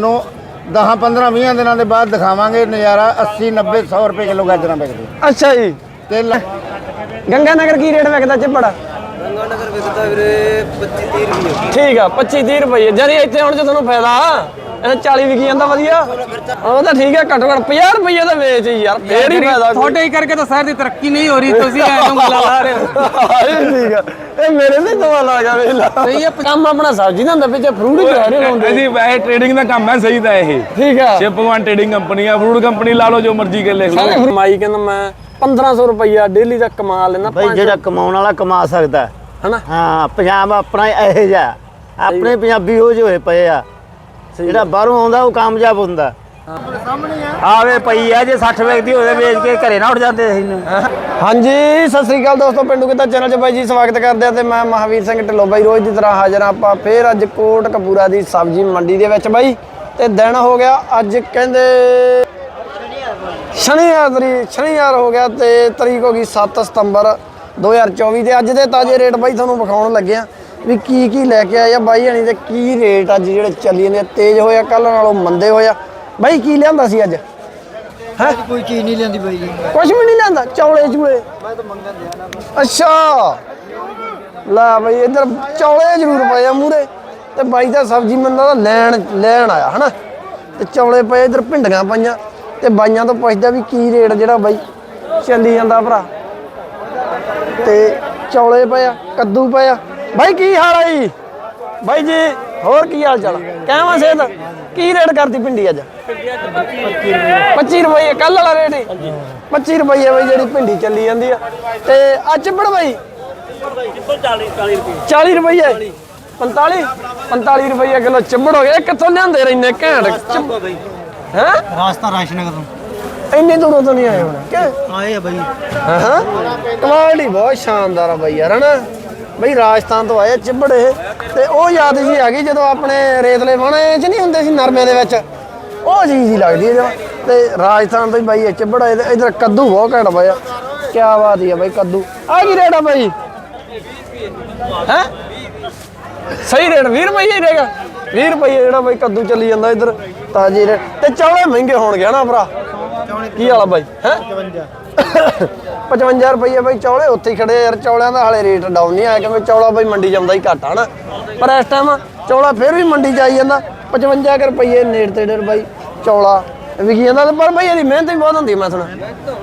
ਨੂੰ 10 15 20 ਦਿਨਾਂ ਦੇ ਬਾਅਦ ਦਿਖਾਵਾਂਗੇ ਨਜ਼ਾਰਾ 80 90 100 ਰੁਪਏ ਕਿਲੋ ਗਾਜਰਾਂ ਵਿਕਦੀ। ਅੱਛਾ ਜੀ। ਤੇ ਲ- ਗੰਗਾ ਨਗਰ ਕੀ ਰੇਟ ਵਿਕਦਾ ਚਿੱਬੜ? ਗੰਗਾ ਨਗਰ ਵਿਕਦਾ ਵੀਰੇ 25 30 ਰੁਪਏ। ਠੀਕ ਆ 25 30 ਰੁਪਏ। ਜਰੀ ਇੱਥੇ ਹੁਣ ਜੇ ਤੁਹਾਨੂੰ ਫਾਇਦਾ ਇਹ 40 ਵਿਕੀ ਜਾਂਦਾ ਵਧੀਆ। ਉਹ ਤਾਂ ਠੀਕ ਹੈ ਘੱਟੋ ਘੱਟ 50 ਰੁਪਏ ਦਾ ਵੇਚ ਯਾਰ ਫੇਰ ਹੀ ਫਾਇਦਾ ਤੁਹਾਡੇ ਹੀ ਕਰਕੇ ਤਾਂ ਸ਼ਹਿਰ ਦੀ ਤਰੱਕੀ ਨਹੀਂ ਹੋ ਰਹੀ ਤੁਸੀਂ ਐਵੇਂ ਗੱਲਾਂ ਲਾ ਰਹੇ ਹੋ? ਠੀਕ ਹੈ ਇਹ ਮੇਰੇ ਤੇ ਦਵਾ ਲਾ ਗਿਆ ਵੇਲਾ ਸਹੀ ਹੈ ਕੰਮ ਆਪਣਾ ਸਬਜ਼ੀ ਦਾ ਹੁੰਦਾ ਵਿੱਚ ਫਰੂਟ ਜੋ ਹਰੇ ਹੁੰਦੇ। ਅਸੀਂ ਵੈਸੇ ਟ੍ਰੇਡਿੰਗ ਦਾ ਕੰਮ ਹੈ ਸਹੀ ਤਾਂ ਇਹ। ਠੀਕ ਹੈ ਸ਼ਿਵ ਭਗਵਾਨ ਟ੍ਰੇਡਿੰਗ ਕੰਪਨੀ ਆ ਫਰੂਟ ਕੰਪਨੀ ਲਾ ਲਓ ਜੋ ਮਰਜ਼ੀ ਕਰ ਲੈ ਲਓ ਮਾਈ ਕਹਿੰਦਾ ਮੈਂ 1500 ਰੁਪਈਆ ਡੇਲੀ ਦਾ ਕਮਾ ਲੈਣਾ ਭਾਈ ਜਿਹੜਾ ਕਮਾਉਣ ਵਾਲਾ ਕਮਾ ਸਕਦਾ। ਹਨਾ? ਹਾਂ ਪੰਜਾਬ ਆਪਣਾ ਇਹੋ ਜਿਹਾ। ਆਪਣੇ ਪੰਜਾਬੀ ਹੋ ਜੋ ਹੋਏ ਪਏ ਆ। ਜਿਹੜਾ ਬਾਹਰੋਂ ਆਉਂਦਾ ਉਹ ਕਾਮਯਾਬ ਹੁੰਦਾ। ਆਵੇ ਪਈ ਆ ਜੇ 60 ਵਿਕਦੀ ਹੋਵੇ ਵੇਚ ਕੇ ਘਰੇ ਨਾ ਉੱਠ ਜਾਂਦੇ ਅਸੀਂ ਨੂੰ ਹਾਂਜੀ ਸਤਿ ਸ੍ਰੀ ਅਕਾਲ ਦੋਸਤੋ ਪਿੰਡੂ ਕਿਤਾ ਚੈਨਲ 'ਚ ਬਾਈ ਜੀ ਸਵਾਗਤ ਕਰਦੇ ਆ ਤੇ ਮੈਂ ਮਹਾਵੀਰ ਸਿੰਘ ਢਿੱਲੋਂ ਬਾਈ ਰੋਜ਼ ਦੀ ਤਰ੍ਹਾਂ ਹਾਜ਼ਰ ਹਾਂ ਆਪਾਂ ਫੇਰ ਅੱਜ ਕੋਟ ਕਪੂਰਾ ਦੀ ਸਬਜ਼ੀ ਮੰਡੀ ਦੇ ਵਿੱਚ ਬਾਈ। ਤੇ ਦਿਨ ਹੋ ਗਿਆ ਅੱਜ ਕਹਿੰਦੇ ਸ਼ਨੀਵਾਰ ਤਰੀਕ ਸ਼ਨੀਵਾਰ ਹੋ ਗਿਆ ਤੇ ਤਰੀਕ ਹੋ ਗਈ 7 ਸਤੰਬਰ 2024 ਤੇ ਅੱਜ ਦੇ ਤਾਜ਼ੇ ਰੇਟ ਬਾਈ ਤੁਹਾਨੂੰ ਵਿਖਾਉਣ ਲੱਗੇ ਆ ਵੀ ਕੀ ਕੀ ਲੈ ਕੇ ਆਏ ਆ ਬਾਈ ਹਣੀ ਤੇ ਕੀ ਰੇਟ ਅੱਜ ਜਿਹੜੇ ਚੱਲੀ ਜਾਂਦੇ ਆ, ਤੇਜ਼ ਹੋਇਆ ਕੱਲ ਨਾਲੋਂ ਮੰਦੇ ਹੋਇਆ। ਬਾਈ ਕੀ ਲਿਆਂਦਾ ਸੀ ਅੱਜ? ਹੈ? ਕੋਈ ਚੀਜ਼ ਨਹੀਂ ਲੈਂਦੀ ਬਾਈ ਜੀ। ਕੁਛ ਵੀ ਨਹੀਂ ਲੈਂਦਾ ਚੌਲੇ ਚੂਲੇ। ਮੈਂ ਤਾਂ ਮੰਗਣ ਅੱਛਾ। ਲੈ ਬਈ ਇੱਧਰ ਚੌਲੇ ਜ਼ਰੂਰ ਪਏ ਆ ਮੂਰੇ ਤੇ ਬਾਈ ਦਾ ਸਬਜ਼ੀ ਮੈਨੂੰ ਲੱਗਦਾ ਲੈਣ ਲੈਣ ਆਇਆ ਹਨਾ? ਤੇ ਚੌਲੇ ਪਏ ਇੱਧਰ ਭਿੰਡੀਆਂ ਪਈਆਂ। ਤੇ ਬਾਈਆਂ ਤੋਂ ਪੁੱਛਦਾ ਵੀ ਕੀ ਰੇਟ ਜਿਹੜਾ ਬਾਈ ਚੱਲੀ ਜਾਂਦਾ ਭਰਾ। ਤੇ ਚੌਲੇ ਪਏ ਆ ਕੱਦੂ ਪਏ ਆ। ਬਾਈ ਕੀ ਹਾਲ ਆ ਜੀ? ਬਾਈ ਜੀ ਹੋਰ ਕੀ ਹਾਲ ਚਾਲ ਕਹਿਵਾ ਸੇਧ ਕੀ ਰੇਟ ਕਰਤੀ ਭਿੰਡੀ ਅੱਜ? 25 ਰੁਪਏ ਕੱਲ ਵਾਲਾ ਰੇਟ ਹੀ। 25 ਰੁਪਏ ਬਈ ਜਿਹੜੀ ਭਿੰਡੀ ਚੱਲੀ ਜਾਂਦੀ ਆ। ਤੇ ਅੱਜ ਚਿੱਬੜ ਬਈ? 40 ਰੁਪਏ। 45 45 ਰੁਪਏ ਕਿਲੋ ਚਿੱਬੜ ਹੋ ਗਿਆ। ਇਹ ਕਿੱਥੋਂ ਲਿਆਂਦੇ ਰਹਿੰਦੇ ਘੈਂਟ? ਹੈ? ਰਾਸਤਾ ਰਾਸ਼ਨਗਰ ਤੋਂ। ਇੰਨੇ ਦੂਰੋਂ ਤੋਂ ਨਹੀਂ ਆਏ ਹੁਣ। ਕਿ ਆਏ ਆ ਬਾਈ। ਹਾਂ ਹਾਂ। ਕੁਆਲਿਟੀ ਬਹੁਤ ਸ਼ਾਨਦਾਰ ਆ ਬਈ ਯਾਰ ਹਨਾ? ਬਈ ਰਾਜਸਥਾਨ ਤੋਂ ਆਏ ਚਿੱਬੜ ਇਹ। ਤੇ ਉਹ ਯਾਦ ਜੀ ਆ ਗਈ ਜਦੋਂ ਆਪਣੇ ਰੇਤਲੇ ਵਾਣੇ ਚ ਨਹੀਂ ਹੁੰਦੇ ਸੀ ਨਰਮੇ ਦੇ ਵਿੱਚ। ਉਹ ਚੀਜ਼ ਹੀ ਲੱਗਦੀ ਹੈ ਜਮਾਂ। ਤੇ ਰਾਜਸਥਾਨ ਤੋਂ ਹੀ ਬਾਈ ਚਿੱਬੜ ਇਧਰ ਕੱਦੂ ਬਹੁਤ ਘੈਂਟ ਪਿਆ ਕੀ ਬਾਤ ਹੀ ਆ ਬਾਈ ਕੱਦੂ। ਆ ਕੀ ਰੇਟ ਆ ਬਾਈ? ਹੈ? ਸਹੀ ਰੇਟ 20 ਰੁਪਏ ਹੀ ਰਹੇਗਾ। 20 ਰੁਪਏ ਜਿਹੜਾ ਬਾਈ ਕੱਦੂ ਚੱਲੀ ਜਾਂਦਾ ਇਧਰ, ਤਾਜੀ ਰੇਟ। ਤੇ ਚੌਲੇ ਮਹਿੰਗੇ ਹੋਣਗੇ ਨਾ ਭਰਾ? ਕੀ ਵਾਲਾ ਬਾਈ? ਹੈ? 55 ਰੁਪਏ ਬਾਈ ਚੌਲੇ, ਉੱਥੇ ਹੀ ਖੜੇ ਯਾਰ, ਚੌਲਿਆਂ ਦਾ ਹਾਲੇ ਰੇਟ ਡਾਊਨ ਨਹੀਂ ਆਇਆ, ਕਿਉਂਕਿ ਚੌਲਾ ਬਾਈ ਮੰਡੀ ਜਾਂਦਾ ਹੀ ਘੱਟ ਆ ਨਾ। ਪਰ ਇਸ ਟਾਈਮ ਚੌਲਾ ਫਿਰ ਵੀ ਮੰਡੀ ਚ ਆਈ ਜਾਂਦਾ 55 ਕੁ ਰੁਪਏ ਨੇੜ ਤੇ ਡੇਢ ਬਾਈ ਚੌਲਾ। ਵਿਕੀ ਜਾਂਦਾ ਪਰ ਬਾਈ ਇਹਦੀ ਮਿਹਨਤ ਵੀ ਬਹੁਤ ਹੁੰਦੀ ਮੈਂ ਸੁਣਾ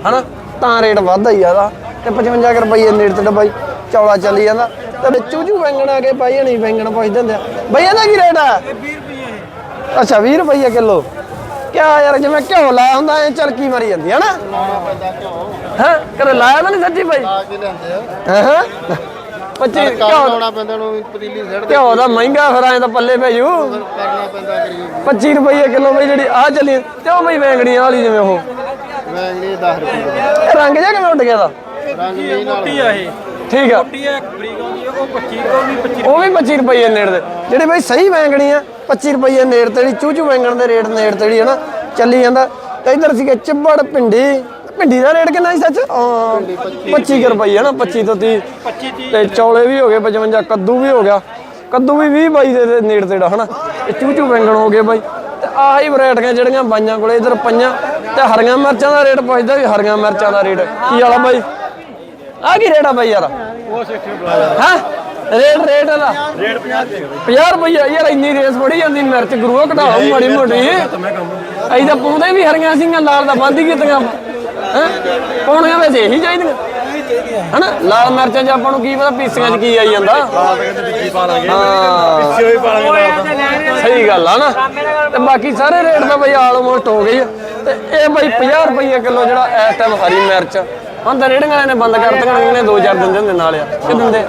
ਹਨਾ? ਤਾਂ ਰੇਟ ਵੱਧਦਾ ਹੀ ਆਦਾ ਤੇ 55 ਕੁ ਰੁਪਏ ਨੇੜ ਤੇ ਬਾਈ ਚੌਲਾ ਚੱਲੀ ਜਾਂਦਾ। ਤੇ ਚੂਚੂ ਵੈਂਗਣ ਆ ਕੇ ਬਾਈ ਹਣੀ ਵੈਂਗਣ ਪੁੱਛਦੇ ਹੁੰਦੇ ਆ। ਬਾਈ ਇਹਦਾ ਕੀ ਰੇਟ ਆ? ਅੱਛਾ 20 ਰੁਪਏ ਕਿਲੋ। ਕਿਆ ਯਾਰ ਜਿਵੇਂ ਘਿਓ ਲਾਇਆ ਹੁੰਦਾ ਐ ਚਲਕੀ ਮਾਰੀ ਜਾਂਦੀ ਹੈ ਨਾ। ਹਾਂ? ਕਦੇ ਲਾਇਆ ਤਾਂ ਨਹੀਂ ਸੱਚੀ ਬਾਈ? ਹਾਂ? ਹਾਂ 25 ਘਿਓ ਪੈਂਦਾ ਨੂੰ ਪਤੀਲੀ ਸੜ ਘਿਓ ਦਾ ਮਹਿੰਗਾ ਫਿਰ ਐ ਤਾਂ ਪੱਲੇ ਪੈ ਜੂ। ਕਰਨਾ ਪੈਂਦਾ ਕਰੀਏ 25 ਰੁਪਏ ਕਿਲੋ ਬਈ ਜਿਹੜੀ ਆ ਚੱਲੀ ਤੇ ਉਹ ਬਈ ਵੈਂਗੜੀਆਂ ਵਾਲੀ ਜਿਵੇਂ ਉਹ। ਵੈਂਗਣੀ 10 ਰੁਪਏ ਰੰਗ ਜਿਹਾ ਕਿਵੇਂ ਉੱਡ ਗਿਆ ਦਾ ਰੰਗ ਨਹੀਂ ਨਾਲ। ਠੀਕ ਆ। ਉਹ ਵੀ 25 ਰੁਪਏ ਨੇੜ ਦੇ। ਜਿਹੜੇ ਬਈ ਸਹੀ ਵੈਂਗਣੀ ਆ 25 ਰੁਪਏ ਨੇੜ ਤੇ ਜਿਹੜੀ ਚੂਚੂ ਵੈਂਗਣ ਦੇ ਰੇਟ ਨੇੜ ਤੇ ਜਿਹੜੀ ਹੈ ਨਾ ਚੱਲੀ ਜਾਂਦਾ। ਤੇ ਇਧਰ ਸੀਗੇ ਚਿੱਬੜ ਭਿੰਡੀ। ਭਿੰਡੀ ਦਾ ਰੇਟ ਕਿੰਨਾ ਸੀ ਸੱਚ? ਅਹ 25 ਕੁ ਰੁਪਏ ਹੈ ਨਾ 25 ਤੋਂ 30 ਤੇ ਚੌਲੇ ਵੀ ਹੋ ਗਏ 55 ਕੱਦੂ ਵੀ ਹੋ ਗਿਆ। ਕੱਦੂ ਵੀ 20 22 ਦੇ ਨੇੜ ਤੇੜਾ ਹਨਾ? ਤੇ ਚੂਚੂ ਵੈਂਗਣ ਹੋ ਗਏ ਬਾਈ। ਤੇ ਆਹੀ ਵੈਰਾਈਟੀਆਂ ਜਿਹੜੀਆਂ ਬਾਈਆਂ ਕੋਲੇ ਇਧਰ ਪਈਆਂ। ਤੇ ਹਰੀਆਂ ਮਿਰਚਾਂ ਦਾ ਰੇਟ ਪੁੱਛਦਾ ਵੀ ਹਰੀਆਂ ਮਿਰਚਾਂ ਦਾ ਰੇਟ ਕੀ ਵਾਲਾ ਬਾਈ? ਆ ਕੀ ਰੇਟ ਆ ਬਾਈ ਯਾਰ? ਹਾਂ? ਰੇਟ ਰੇਟ ਦਾ। ਰੇਟ 50 50 ਰੁਪਏ ਯਾਰ ਇੰਨੀ ਰੇਸ ਬੜੀ ਜਾਂਦੀ ਮਿਰਚ ਗਰੂਆ ਘਟਾਓ ਮਾੜੀ ਮੋਟੀ। ਅਸੀਂ ਤਾਂ ਪਾਉਂਦੇ ਵੀ ਹਰੀਆਂ ਸਿੰਘਾਂ ਲਾਲ ਦਾ ਬੰਦ ਹੀ ਕੀਤੀਆਂ। ਹੈ? ਪਾਉਣੀਆਂ ਵਿੱਚ ਇਹੀ ਚਾਹੀਦੀਆਂ। ਹਨਾ? ਲਾਲ ਮਿਰਚਾਂ 'ਚ ਆਪਾਂ ਨੂੰ ਕੀ ਪਤਾ ਪੀਸੀਆਂ 'ਚ ਕੀ ਆਈ ਜਾਂਦਾ। ਹਾਂ ਸਹੀ ਗੱਲ ਆ ਨਾ। ਤੇ ਬਾਕੀ ਸਾਰੇ ਰੇਟ ਤਾਂ ਬਈ ਆਲਮੋਸਟ ਹੋ ਗਈ ਆ। ਤੇ ਇਹ ਬਈ 50 ਰੁਪਏ ਕਿਲੋ ਜਿਹੜਾ ਇਸ ਟਾਈਮ ਹਰੀ ਮਿਰਚ ਹੁਣ ਤਾਂ ਰੇੜੀਆਂ ਵਾਲਿਆਂ ਨੇ ਬੰਦ ਕਰ ਦਿੱਤੀਆਂ ਇਹਨੇ ਦੋ ਚਾਰ ਦਿਨ ਦਿੰਦੇ ਨਾਲ ਆ। ਕਿ ਦਿੰਦੇ।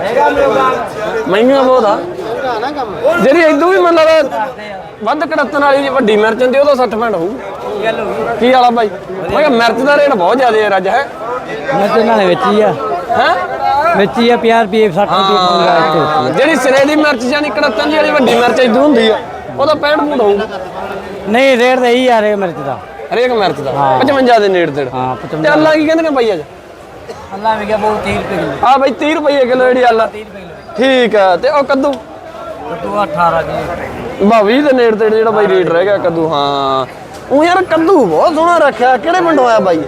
ਮਹਿੰਗਾ ਬਹੁਤ ਆ। ਜਿਹੜੀ ਇਦੋਂ ਵੀ ਮਤਲਬ ਵੱਧ ਕੜਤਨ ਵਾਲੀ ਜੀ ਵੱਡੀ ਮਿਰਚ ਹੁੰਦੀ ਉਹਦਾ 60 ਪੈਂਟ ਹੋਊ। ਕੀ ਵਾਲਾ ਬਾਈ ਮੈਂ ਕਿਹਾ ਮਿਰਚ ਦਾ ਰੇਟ ਬਹੁਤ ਜ਼ਿਆਦਾ ਹੈ ਰੱਜ ਹੈ। ਮੈਂ ਨਾਲੇ ਵਿੱਚ ਹੀ ਆ। ਹੈ? ਵਿੱਚ ਹੀ ਆ 50 ਰੁਪਏ 60 ਰੁਪਏ ਜਿਹੜੀ ਸਿਰੇ ਦੀ ਮਿਰਚ ਜਾਨੀ ਕੜਤਨ ਜਿਹੜੀ ਵੱਡੀ ਮਿਰਚ ਇਦੋਂ ਹੁੰਦੀ ਆ ਉਹਦਾ 65 ਫੁੱਟ ਹੋਊ। ਨਹੀਂ ਰੇਟ ਤਾਂ ਇਹੀ ਆ ਰਿਹਾ ਮਿਰਚ ਦਾ। ਹਰੇਕ ਮਿਰਚ ਦਾ। 55 ਦੇ ਨੇੜੇ ਤੇੜ ਹਾਂ ਤੇ ਅੱਲਾ ਕੀ ਕਹਿੰਦੇ ਨੇ ਬਾਈ ਅੱਜ? ਅੱਲਾ ਵੀ ਗਿਆ ਬਹੁਤ 30 ਰੁਪਏ ਕਿਲੋ। ਆ ਬਾਈ 30 ਰੁਪਏ ਕਿਲੋ ਜਿਹੜੀ ਅੱਲਾ। ਠੀਕ ਆ ਤੇ ਉਹ ਕੱਦੂ? ਕੱਦੂ 18 ਕਿਲੋ। ਬਾ 20 ਦੇ ਨੇੜੇ ਤੇੜੇ ਜਿਹੜਾ ਬਾਈ ਰੇਟ ਰਹਿ ਗਿਆ ਕੱਦੂ ਹਾਂ। ਉਹ ਯਾਰ ਕੱਦੂ ਬਹੁਤ ਸੋਹਣਾ ਰੱਖਿਆ ਕਿਹੜੇ ਪਿੰਡੋਂ ਆਇਆ ਬਾਈ?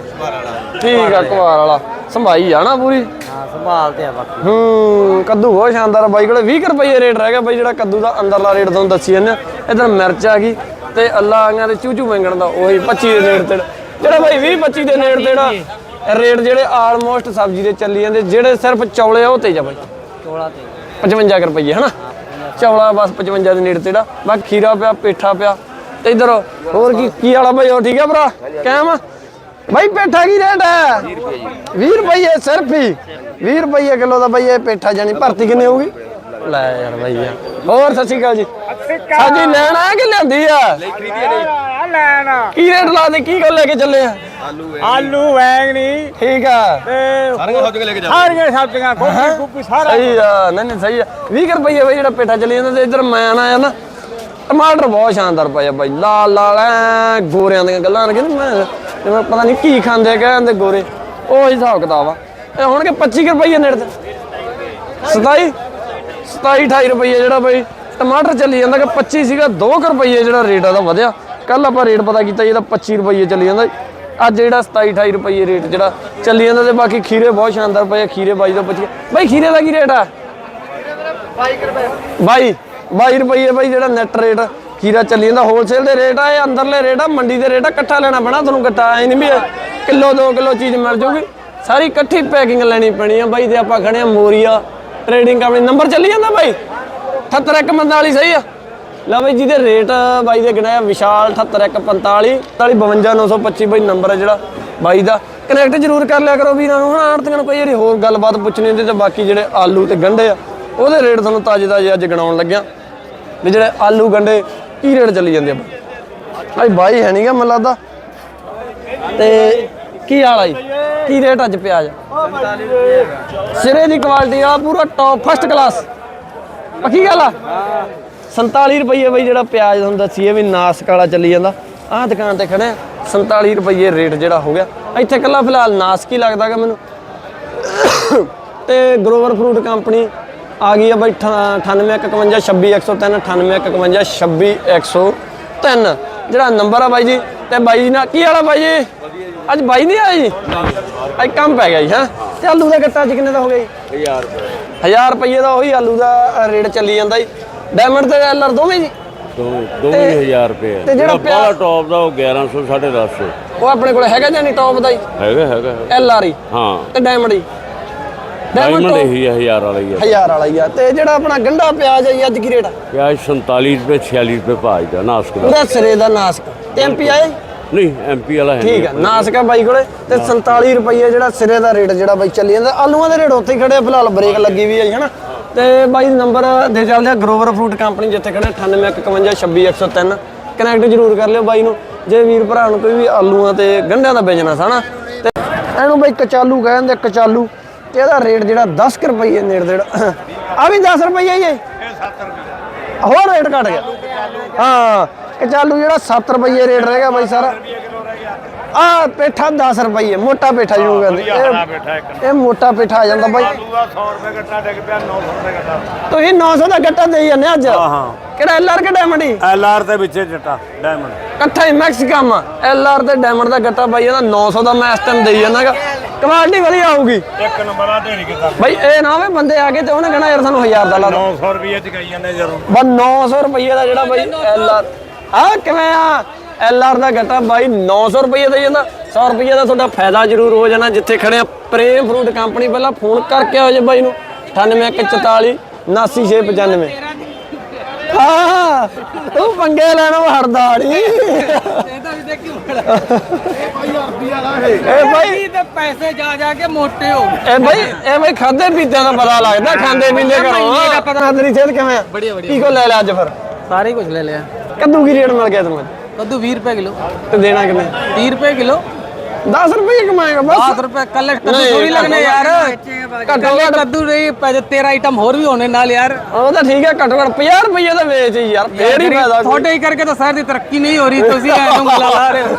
ਠੀਕ ਆ ਕੁਵਾਰ ਵਾਲਾ। ਸੰਭਾਈ ਆ ਨਾ ਪੂਰੀ? ਹਾਂ ਸੰਭਾਲਦੇ ਆ ਬਾਕੀ। ਹੂੰ ਕੱਦੂ ਬਹੁਤ ਸ਼ਾਨਦਾਰ ਆ ਬਾਈ ਕੋਲੇ। 20 ਕੁ ਰੁਪਏ ਰੇਟ ਰਹਿ ਗਿਆ ਬਾਈ ਜਿਹੜਾ ਕੱਦੂ ਦਾ ਅੰਦਰਲਾ ਰੇਟ ਤੁਹਾਨੂੰ ਦੱਸੀ ਜਾਂਦੇ ਇਧਰ ਮਿਰਚ ਆ ਗਈ ਤੇ ਅੱਲਾ ਆਈਆਂ ਤੇ ਚੂਚੂ ਵੈਂਗਣ ਦਾ ਉਹੀ 25 ਦੇ ਨੇੜੇ ਤੇੜ। ਜਿਹੜਾ ਬਾਈ 20 25 ਦੇ ਨੇੜੇ ਤੇੜਾ ਰੇਟ ਜਿਹੜੇ ਆਲਮੋਸਟ ਸਬਜ਼ੀ ਦੇ ਚੱਲੀ ਜਾਂਦੇ ਜਿਹੜੇ ਸਿਰਫ ਚੌਲੇ ਆ ਉਹ ਤੇਜ ਆ ਬਾਈ। ਚੋਲਾ ਤੇ। 55 ਕੁ ਰੁਪਏ ਹਨਾ? ਚੌਲਾ ਬਸ 55 ਦੇ ਨੇੜੇ ਤੇੜਾ। ਬਾਕੀ ਖੀਰਾ ਪਿਆ ਪੇਠਾ ਪਿਆ। ਤੇ ਇਧਰ ਹੋਰ ਕੀ ਕੀ ਵਾਲਾ ਬਾਈ ਹੋਰ ਠੀਕ ਆ ਭਰਾ? ਕਾਇਮ ਬਾਈ ਪੇਠਾ ਕੀ ਰੇਟ ਹੈ? 20 ਰੁਪਏ ਸਿਰਫ ਹੀ। 20 ਰੁਪਏ ਕਿਲੋ ਦਾ ਬਾਈ ਇਹ ਪੇਠਾ ਜਾਨੀ ਭਰਤੀ ਕਿੰਨੇ ਹੋਊਗੀ? ਲੈ ਯਾਰ ਬਾਈ ਯਾਰ ਹੋਰ ਸਤਿ ਸ਼੍ਰੀ ਅਕਾਲ ਜੀ। ਸਾਡੀ ਲੈਣ ਆ ਕਿ ਲਿਆਂਦੀ ਆ? ਲੈਣਾ ਕੀ ਰੇਟ ਲਾ ਦੇ ਕੀ ਗੱਲ ਲੈ ਕੇ ਚੱਲੇ ਆ? ਆਲੂ ਵੈਗਣੀ ਠੀਕ ਆ। ਸਾਰੀਆਂ ਸਬਜ਼ੀਆਂ ਗੋਭੀ ਗੋਭੀ ਸਾਰਾ ਸਹੀ ਆ। ਨਹੀਂ ਨਹੀਂ ਸਹੀ ਆ। 20 ਰੁਪਏ ਬਈ ਜਿਹੜਾ ਪੇਠਾ ਚੱਲੀ ਜਾਂਦਾ ਤੇ ਇਧਰ ਮੈਂ ਆਇਆ ਨਾ ਟਮਾਟਰ ਬਹੁਤ ਸ਼ਾਨਦਾਰ ਪਏ ਆ ਬਾਈ। ਲਾਲ ਲਾਲ ਐ ਗੋਰਿਆਂ ਦੀਆਂ ਗੱਲਾਂ ਨੇ ਕਹਿੰਦੇ ਮੈਂ ਜਿਵੇਂ ਪਤਾ ਨਹੀਂ ਕੀ ਖਾਂਦੇ ਕਹਿੰਦੇ ਗੋਰੇ। ਉਹ ਹੀ ਹਿਸਾਬ ਕਿਤਾਬ ਆ। ਇਹ ਹੁਣ ਕਿ 25 ਕੁ ਰੁਪਏ ਨੇੜੇ ਤੇ? 27 27 28 ਰੁਪਏ ਜਿਹੜਾ ਬਾਈ ਟਮਾਟਰ ਚੱਲੀ ਜਾਂਦਾ ਕਿ 25 ਸੀਗਾ 2 ਰੁਪਏ ਜਿਹੜਾ ਰੇਟ ਆ ਦਾ ਵਧਿਆ। ਕੱਲ ਆਪਾਂ ਰੇਟ ਪਤਾ ਕੀਤਾ ਇਹਦਾ 25 ਰੁਪਏ ਚੱਲੀ ਜਾਂਦਾ। ਅੱਜ ਜਿਹੜਾ 27 28 ਰੁਪਏ ਰੇਟ ਜਿਹੜਾ ਚੱਲੀ ਜਾਂਦਾ ਤੇ ਬਾਕੀ ਖੀਰੇ ਬਹੁਤ ਸ਼ਾਨਦਾਰ ਪਏ ਆ, ਖੀਰੇ ਬਾਈ ਦਾ 25 ਬਾਈ, ਖੀਰੇ ਦਾ ਕੀ ਰੇਟ ਆ? 22 22 ਰੁਪਏ ਬਾਈ ਜਿਹੜਾ ਨੈਟ ਰੇਟ ਖੀਰਾ ਚੱਲੀ ਜਾਂਦਾ। ਹੋਲਸੇਲ ਦੇ ਰੇਟ ਆ, ਇਹ ਅੰਦਰਲੇ ਰੇਟ ਆ, ਮੰਡੀ ਦੇ ਰੇਟ ਆ, ਇਕੱਠਾ ਲੈਣਾ ਪੈਣਾ ਤੁਹਾਨੂੰ ਇਕੱਠਾ ਐ ਨਹੀਂ ਵੀ ਕਿਲੋ 2 ਕਿਲੋ ਚੀਜ਼ ਮਿਲ ਜਾਊਗੀ ਸਾਰੀ ਇਕੱਠੀ ਪੈਕਿੰਗ ਲੈਣੀ ਪੈਣੀ ਆ ਬਾਈ ਤੇ ਆਪਾਂ ਖੜੇ ਆ ਮੋਰੀਆ। ਟ੍ਰੇਡਿੰਗ ਕੰਪਨੀ ਨੰਬਰ ਚੱਲੀ ਜਾਂਦਾ ਬਾਈ। 78145 ਸਹੀ ਆ। ਲੈ ਬਾਈ ਜਿਹਦੇ ਰੇਟ ਬਾਈ ਦੇ ਗਿਣਿਆ ਵਿਸ਼ਾਲ 78145 45925 ਬਾਈ ਨੰਬਰ ਹੈ ਜਿਹੜਾ ਬਾਈ ਦਾ। ਕਨੈਕਟ ਜ਼ਰੂਰ ਕਰ ਲਿਆ ਕਰੋ ਵੀਰਾਂ ਨੂੰ। ਹਣਾ ਆੜਤੀਆਂ ਨੂੰ ਕੋਈ ਜਿਹੜੀ ਹੋਰ ਗੱਲਬਾਤ ਪੁੱਛਣੀ ਹੁੰਦੀ ਤੇ ਬਾਕੀ ਜਿਹੜੇ ਆਲੂ ਤੇ ਗੰਢੇ ਆ, ਉਹਦੇ ਰੇਟ ਤੁਹਾਨੂੰ ਤਾਜ਼ੇ ਤਾਜ਼ੇ ਅੱਜ ਗਣਾਉਣ ਲੱਗਿਆ। ਵੀ ਜਿਹੜੇ ਆਲੂ ਗੰਢੇ, ਕੀ ਰੇਟ ਚੱਲੀ ਜਾਂਦੇ ਆ ਬਾਈ? ਬਾਈ ਹੈ ਨਹੀਂਗਾ ਮੈਨੂੰ ਲੱਗਦਾ। ਤੇ ਕੀ ਹਾਲ ਆ ਜੀ? ਕੀ ਰੇਟ ਅੱਜ ਪਿਆਜ਼ ਸਿਰੇ ਦੀ ਕੁਆਲਿਟੀ ਆ, ਪੂਰਾ ਟੌਪ ਫਸਟ ਕਲਾਸ ਪੱਕੀ ਗੱਲ ਆ? 47 ਰੁਪਏ ਬਈ ਜਿਹੜਾ ਪਿਆਜ਼ ਤੁਹਾਨੂੰ ਦੱਸੀਏ ਵੀ ਨਾਸਕ ਵਾਲਾ ਚੱਲੀ ਜਾਂਦਾ। ਆਹ ਦੁਕਾਨ ਤੇ ਖੜੇ ਆ 47 ਰੁਪਏ ਰੇਟ ਜਿਹੜਾ ਹੋ ਗਿਆ। ਇੱਥੇ ਕੱਲਾ ਫਿਲਹਾਲ ਨਾਸਕ ਹੀ ਲੱਗਦਾਗਾ ਮੈਨੂੰ? ਤੇ ਗਰੋਵਰ ਫਰੂਟ ਕੰਪਨੀ ਆ ਗਈ ਆ ਬਈ 9851562103 9851562103 ਜਿਹੜਾ ਨੰਬਰ ਆ ਬਾਈ ਜੀ ਤੇ ਬਾਈ ਨਾਲ ਕੀ ਵਾਲਾ ਬਾਈ ਜੀ? ਅੱਜ ਬਾਈ ਨਹੀਂ ਆਇਆ ਜੀ? ਅੱਜ ਕੰਮ ਪੈ ਗਿਆ ਜੀ ਹਾਂ? ਤੇ ਆਲੂ ਦਾ ਗੱਟਾ ਅੱਜ ਕਿੰਨੇ ਦਾ ਹੋ ਗਿਆ ਜੀ? 1000 ਰੁਪਏ। 1000 ਰੁਪਏ ਦਾ ਉਹੀ ਆਲੂ ਦਾ ਰੇਟ ਚੱਲੀ ਜਾਂਦਾ ਜੀ। ਡਾਇਮੰਡ ਤੇ ਐਲਆਰ ਦੋਵੇਂ ਜੀ? ਦੋਵੇਂ ਹਜ਼ਾਰ ਰੁਪਏ ਤੇ ਜਿਹੜਾ ਬਾਹਲਾ ਟੌਪ ਦਾ ਉਹ 1100 1150 ਉਹ ਆਪਣੇ ਕੋਲ ਹੈਗਾ ਜਾਂ ਨਹੀਂ ਟੌਪ ਦਾ ਜੀ? ਹੈਗਾ ਹੈਗਾ ਐਲਆਰ ਹੀ? ਹਾਂ। ਤੇ ਡਾਇਮੰਡ ਹੀ? ਡਾਇਮੰਡ ਇਹੀ ਹੈ ਹਜ਼ਾਰ ਵਾਲਾ ਹੀ ਹੈ 1000 ਵਾਲਾ ਹੀ ਆ। ਤੇ ਜਿਹੜਾ ਆਪਣਾ ਗੰਡਾ ਪਿਆਜ਼ ਹੈ ਜੀ ਅੱਜ ਕੀ ਰੇਟ ਆ? ਪਿਆਜ਼ 47 ਰੁਪਏ 46 ਰੁਪਏ ਭਾਜ ਦਾ ਨਾਸਕ ਦਾ। ਉਹਦਾ ਸਿਰੇ ਦਾ ਨਾਸਕ। ਤੇ ਐਮਪੀ ਆਏ? ਨਹੀਂ ਐਮਪੀ ਵਾਲਾ ਹੈ ਠੀਕ ਹੈ ਨਾਸਕ ਆ ਬਾਈ ਕੋਲੇ। ਤੇ 47 ਰੁਪਏ ਜਿਹੜਾ ਸਿਰੇ ਦਾ ਰੇਟ ਜਿਹੜਾ ਬਾਈ ਚੱਲੀ ਜਾਂਦਾ ਆਲੂਆਂ ਦੇ ਰੇਟ ਉੱਥੇ ਹੀ ਖੜੇ ਫਿਲਹਾਲ ਬ੍ਰੇਕ ਲੱਗੀ ਵੀ ਹੈ ਹਨਾ? ਤੇ ਬਾਈ ਨੰਬਰ ਦੇ ਚੱਲਦੇ ਆ ਗਰੋਵਰ ਫਰੂਟ ਕੰਪਨੀ ਜਿੱਥੇ ਖੜੇ 9851562103 ਕਨੈਕਟ ਜ਼ਰੂਰ ਕਰ ਲਿਓ ਬਾਈ ਨੂੰ ਜੇ ਵੀਰ ਭਰਾ ਨੂੰ ਕੋਈ ਵੀ ਆਲੂਆਂ ਤੇ ਗੰਢਿਆਂ ਦਾ ਬਿਜ਼ਨਸ ਹਨਾ? ਤੇ ਇਹਨੂੰ ਬਾਈ ਕਚਾਲੂ ਕਹਿੰਦੇ ਕਚਾਲੂ ਤੇ ਇਹਦਾ ਰੇਟ ਜਿਹੜਾ 10 ਕੁ ਰੁਪਏ ਨੇੜੇ ਤੇੜ ਆ ਵੀ 10 ਰੁਪਏ ਹੀ ਇਹ ਹੋਰ ਰੇਟ ਘਟ ਗਿਆ। ਹਾਂ ਚਾਲੂ ਜਿਹੜਾ 7 ਰੁਪਏ ਰੇਟ ਰਹਿ ਗਿਆ ਬਾਈ ਸਾਰਾ। ਆ ਪੇਠਾ 10 ਰੁਪਏ ਮੋਟਾ ਪੇਠਾ ਜਿਹਨੂੰ ਕਹਿੰਦੇ ਇਹ- ਇਹ ਮੋਟਾ ਪੇਠਾ ਆ ਜਾਂਦਾ ਬਾਈ। 100 ਰੁਪਏ ਗੱਟਾ ਡਿੱਗ ਪਿਆ 900 ਰੁਪਏ ਗੱਟਾ। ਤੁਸੀਂ 900 ਦਾ ਗੱਟਾ ਦੇਈ ਜਾਂਦੇ ਅੱਜ? ਹਾਂ ਹਾਂ। ਕਿਹੜਾ ਐਲਆਰ ਕਿ ਡਾਇਮੰਡ ਹੀ? ਐਲਆਰ ਦੇ ਵਿੱਚ ਜੱਟਾ ਡਾਇਮੰਡ ਇਕੱਠਾ ਹੀ ਮੈਕਸਿਕਮ ਐਲਆਰ ਤੇ ਡਾਇਮੰਡ ਦਾ ਗੱਟਾ ਬਾਈ ਇਹਦਾ 900 ਦਾ ਮੈਂ ਇਸ ਟਾਈਮ ਦੇਈ ਜਾਂਦਾਗਾ ਕੁਆਲਿਟੀ ਵਧੀਆ ਆਊਗੀ। ਇੱਕ ਨੰਬਰ ਆ ਢੇਰੀ ਕਿਤਾ ਬਾਈ ਇਹ ਨਾ ਹੋਵੇ ਬੰਦੇ ਆ ਕੇ ਤੇ ਉਹਨੇ ਕਹਿਣਾ ਯਾਰ ਸਾਨੂੰ 1000 ਦਾ ਲਾ ਦੋ 900 ਰੁਪਏ ਚਕਾਈ ਜਾਂਦੇ ਜਦੋਂ ਬਸ 900 ਰੁਪਏ ਦਾ ਜਿਹੜਾ ਬਾਈ ਐਲਆਰ ਆ ਕਿਵੇਂ ਆ? ਐਲਆਰ ਦਾ ਗੱਟਾ ਬਾਈ 900 ਰੁਪਏ ਦਾ ਜਾਂਦਾ। 100 ਰੁਪਏ ਦਾ ਤੁਹਾਡਾ ਫਾਇਦਾ ਜ਼ਰੂਰ ਹੋ ਜਾਣਾ ਜਿੱਥੇ ਖੜੇ ਆ। ਪ੍ਰੇਮ ਫਰੂਟ ਕੰਪਨੀ ਪਹਿਲਾਂ ਫੋਨ ਕਰਕੇ ਆਓ ਜੇ ਬਾਈ ਨੂੰ। 9844 79695 ਹਾਂ ਤੂੰ ਪੰਗੇ ਲੈਣੋਂ ਹਟਦਾ ਨਹੀਂ ਇਹਦਾ ਵੀ ਦੇਖੀ ਬੜਾ ਇਹ ਬਾਈ ਤੇ ਪੈਸੇ ਜਾ ਜਾ ਕੇ ਮੋਟੇ ਹੋ ਇਹ ਬਾਈ ਇਹ ਬਾਈ ਖਾਦੇ ਪੀਤੇ ਦਾ ਪਤਾ ਲੱਗਦਾ ਖਾਂਦੇ ਪੀਂਦੇ ਘਰੋਂ। ਦਾ ਪਤਾ। ਤੇਰੀ ਸਿਹਤ ਕਿਵੇਂ ਆ। ਕੀ ਕੋ ਲੈ ਲਿਆ ਅੱਜ ਫਿਰ? ਸਾਰੇ ਕੁਝ ਲੈ ਲਿਆ। ਕੱਦੂ ਕੀ ਰੇਟ ਮਿਲ ਗਿਆ ਤੈਨੂੰ ਅੱਜ? ਕੱਦੂ 20 ਰੁਪਏ ਕਿਲੋ ਤੇ ਦੇਣਾ ਕਿੰਨੇ 30 ਰੁਪਏ ਕਿਲੋ 10 ਰੁਪਏ ਕਮਾਏਗਾ ਬਸ 10 रुपए कल कद्दू नहीं, थोड़ी लगने यार ਘੱਟੋ कल ਘੱਟ कद्दू नहीं पहले तेरह आइटम और भी होने नाल यार ਉਹ ਤਾਂ ਠੀਕ ਹੈ ਘੱਟੋ ਘੱਟ 50 ਰੁਪਏ ਦਾ ਵੇਚ ਹੀ ਯਾਰ ਫੇਰ ਹੀ ਫਾਇਦਾ ਕੋਈ। थोड़े ही करके तो शहर की तरक्की नहीं हो रही तो इसी आइटम ला ला रहे हो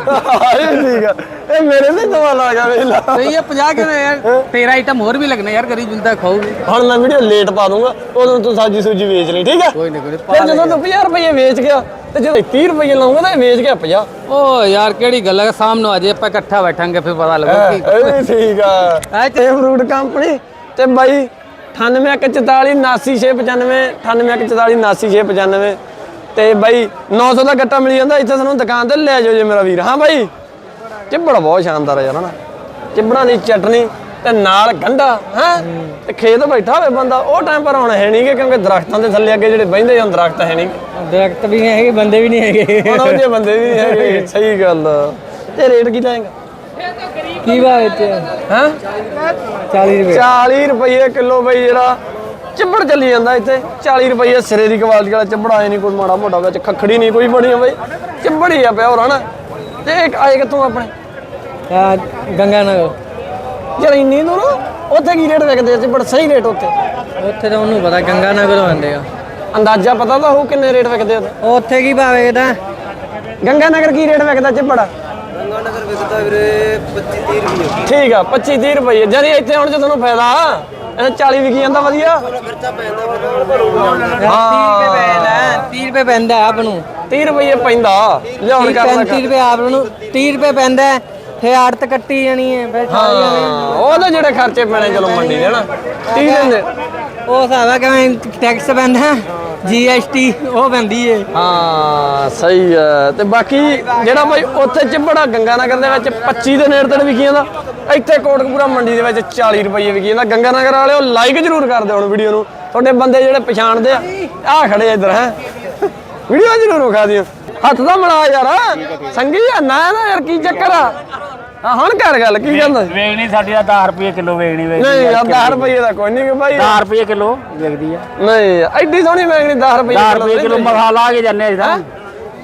ਇਹ ਠੀਕ ਆ ਇਹ ਮੇਰੇ ਤੇ ਦਵਾ ਲਾ ਗਿਆ ਵੇਖ ਲਾ तो ये पचास के ना यार तेरह आइटम और भी लगने यार गरीब जनता खाओगे ਹੁਣ ਮੈਂ ਵੀਡੀਓ ਲੇਟ ਪਾ ਦੂੰਗਾ ਉਦੋਂ ਤੂੰ ਸਾਜੀ ਸੂਜੀ ਵੇਚ ਲਈ ਠੀਕ ਹੈ कोई नहीं कोई ਫਿਰ ਜਦੋਂ ਤੂੰ 50 ਰੁਪਏ ਵੇਚ ਗਿਆ ਤੇ ਜੇ 30 ਰੁਪਏ ਲਾਉਂਗਾ ਤਾਂ ਵੇਚ ਕੇ 50 ਓ ਯਾਰ ਕਿਹੜੀ ਗੱਲ ਹੈ? ਸਾਹਮਣੇ ਅਜੇ ਆਪਾਂ ਇਕੱਠਾ ਬੈਠਾਂਗੇ ਫਿਰ ਪਤਾ ਲੱਗੂ ਇਹ ਵੀ ਠੀਕ ਆ। ਤੇ ਫਰੂਟ ਕੰਪਨੀ ਤੇ ਬਾਈ 9814499695 ਤੇ ਬਾਈ 900 ਦਾ ਗੱਟਾ ਮਿਲ ਜਾਂਦਾ ਇੱਥੇ ਸਾਨੂੰ ਦੁਕਾਨ ਤੇ ਲੈ ਜਾਓ ਜੇ ਮੇਰਾ ਵੀਰ। ਹਾਂ ਬਾਈ ਚਿੱਬੜ ਬਹੁਤ ਸ਼ਾਨਦਾਰ ਹੈ ਯਾਰ ਹਨਾ? ਚਿੱਬੜਾਂ ਦੀ ਚਟਨੀ ਤੇ ਨਾਲ ਗੰਢਾ ਹੈ? ਤੇ ਖੇਤ ਬੈਠਾ ਹੋਵੇ ਬੰਦਾ ਉਹ ਟਾਈਮ ਪਰ ਹੁਣ ਹੈ ਨਹੀਂ ਗੇ ਕਿਉਂਕਿ ਦਰਖਤਾਂ ਦੇ ਥੱਲੇ ਅੱਗੇ ਜਿਹੜੇ ਬਹਿੰਦੇ ਹਨ ਦਰਖਤ ਹੈ ਨਹੀਂ ਦਰਖਤ ਵੀ ਨਹੀਂ ਹੈਗੇ ਬੰਦੇ ਵੀ ਨਹੀਂ ਹੈਗੇ। ਹੁਣ ਉਹ ਜਿਹੇ ਬੰਦੇ ਵੀ ਨਹੀਂ ਹੈਗੇ ਸਹੀ ਗੱਲ ਆ। ਤੇ ਰੇਟ ਕੀ ਲਾਏਗਾ? ਕੀ ਬਾਤ ਹੈ ਹੈ? 40 ਰੁਪਏ। 40 ਰੁਪਏ ਕਿਲੋ ਬਈ ਜਿਹੜਾ ਚਿੱਬੜ ਚੱਲੀ ਜਾਂਦਾ ਇੱਥੇ। 40 ਰੁਪਏ ਸਿਰੇ ਦੀ ਕੁਆਲਿਟੀ ਵਾਲਾ ਚਿੱਬੜ ਆਏ ਨਹੀਂ ਕੋਈ ਮਾੜਾ ਮੋਟਾ ਵਿੱਚ ਖੱਖੜੀ ਨਹੀਂ ਕੋਈ ਬਣੀ ਬਈ। ਚਿੱਬੜ ਹੀ ਆ ਪਿਆ ਹੋਰ ਹਨਾ? ਤੇ ਇੱਕ ਆਏ ਕਿੱਥੋਂ ਆਪਣੇ? ਆ ਗੰਗਾ ਨਗਰ। ਯਾਰ ਇੰਨੀ ਦੂਰ? ਉੱਥੇ ਕੀ ਰੇਟ ਵਿਕਦੇ ਆ ਚਿੱਬੜ ਸਹੀ ਰੇਟ ਉੱਥੇ। ਉੱਥੇ ਤਾਂ ਉਹਨੂੰ ਪਤਾ ਗੰਗਾ ਨਗਰ ਆਉਂਦੇ ਆ। ਅੰਦਾਜ਼ਾ ਪਤਾ ਤਾਂ ਹੋਊ ਕਿੰਨੇ ਰੇਟ ਵਿਕਦੇ ਉੱਥੇ। ਉੱਥੇ ਕੀ ਭਾਵੇਂ ਦਾ ਗੰਗਾ ਨਗਰ ਕੀ ਰੇਟ ਵਿਕਦਾ ਚਿੱਬੜ ਗੰਗਾਨਗਰ ਵਿਕਦਾ ਵੀਰੇ 25 30 ਰੁਪਏ ਠੀਕ ਆ 25 30 ਰੁਪਏ ਜਦ ਇੱਥੇ ਹੁਣ ਜੇ ਤੁਹਾਨੂੰ ਫਾਇਦਾ ਇਹ 40 ਵਿਕੀ ਜਾਂਦਾ ਵਧੀਆ। ਖਰਚਾ ਪੈਂਦਾ ਫਿਰ ਹਾਂ 30 ਰੁਪਏ ਪੈਂਦਾ ਆਪ ਨੂੰ। 30 ਰੁਪਏ ਪੈਂਦਾ। ਲਿਆਉਣ ਕਰਨਾ 35 ਰੁਪਏ ਆਪ ਨੂੰ 30 ਰੁਪਏ ਪੈਂਦਾ ਫਿਰ ਆੜਤ ਕੱਟੀ ਜਾਣੀ ਹੈ ਫਿਰ ਸਾਰੀ ਜਾਣੀ। ਹਾਂ ਉਹ ਤਾਂ ਜਿਹੜੇ ਖਰਚੇ ਪੈਣੇ ਚਲੋ ਮੰਡੀ ਦੇ ਨਾ। 30 ਦਿਨ ਦੇ। ਉਹ ਹੈ ਕਿਵੇਂ ਟੈਕਸ ਪੈਂਦਾ ਜੀਐਸਟੀ ਉਹ ਪੈਂਦੀ ਹੈ ਹਾਂ ਸਹੀ ਹੈ ਤੇ ਬਾਕੀ ਜਿਹੜਾ ਬਾਈ ਉੱਥੇ ਚਿੱਬੜਾ ਗੰਗਾ ਨਗਰ ਦੇ ਵਿੱਚ 25 ਦੇ ਨੇੜੇ ਤੇੜੇ ਵਿਕੀ ਜਾਂਦਾ ਇੱਥੇ ਕੋਟਕਪੂਰਾ ਮੰਡੀ ਦੇ ਵਿੱਚ 40 ਰੁਪਏ ਵਿਕੀ ਜਾਂਦਾ। ਗੰਗਾ ਨਗਰ ਵਾਲਿਓ ਲਾਈਕ ਜ਼ਰੂਰ ਕਰ ਦਿਓ ਹੁਣ ਵੀਡੀਓ ਨੂੰ। ਤੁਹਾਡੇ ਬੰਦੇ ਜਿਹੜੇ ਪਛਾਣਦੇ ਆ ਆ ਖੜੇ ਇੱਧਰ ਹੈ। ਵੀਡੀਓ ਜ਼ਰੂਰ ਵਿਖਾ ਦਿਓ। ਹੱਥ ਦਾ ਮਿਲਾ ਯਾਰ। ਸੰਗੀ ਆ ਨਾ ਨਾ ਯਾਰ ਕੀ ਚੱਕਰ ਆ? ਹਾਂ ਹੁਣ ਕਰ ਗੱਲ ਕੀ ਕਹਿੰਦਾ? ਵੇਚਣੀ ਸਾਡੀ ਦਾ 10 ਰੁਪਏ ਕਿਲੋ ਵੇਚਣੀ ਵੇਚਦੀ ਨਹੀਂ। ਯਾਰ 10 ਰੁਪਏ ਦਾ ਕੋਈ ਨਹੀਂ ਭਾਈ। 10 ਰੁਪਏ ਕਿਲੋ ਵਿਕਦੀ ਆ। ਨਹੀਂ ਐਡੀ ਸੋਹਣੀ ਮੰਗਣੀ 10 ਰੁਪਏ 10 ਰੁਪਏ ਕਿਲੋ ਮਸਾਲਾ ਆ ਕੇ ਜਾਂਦੇ ਅਸੀਂ ਤਾਂ।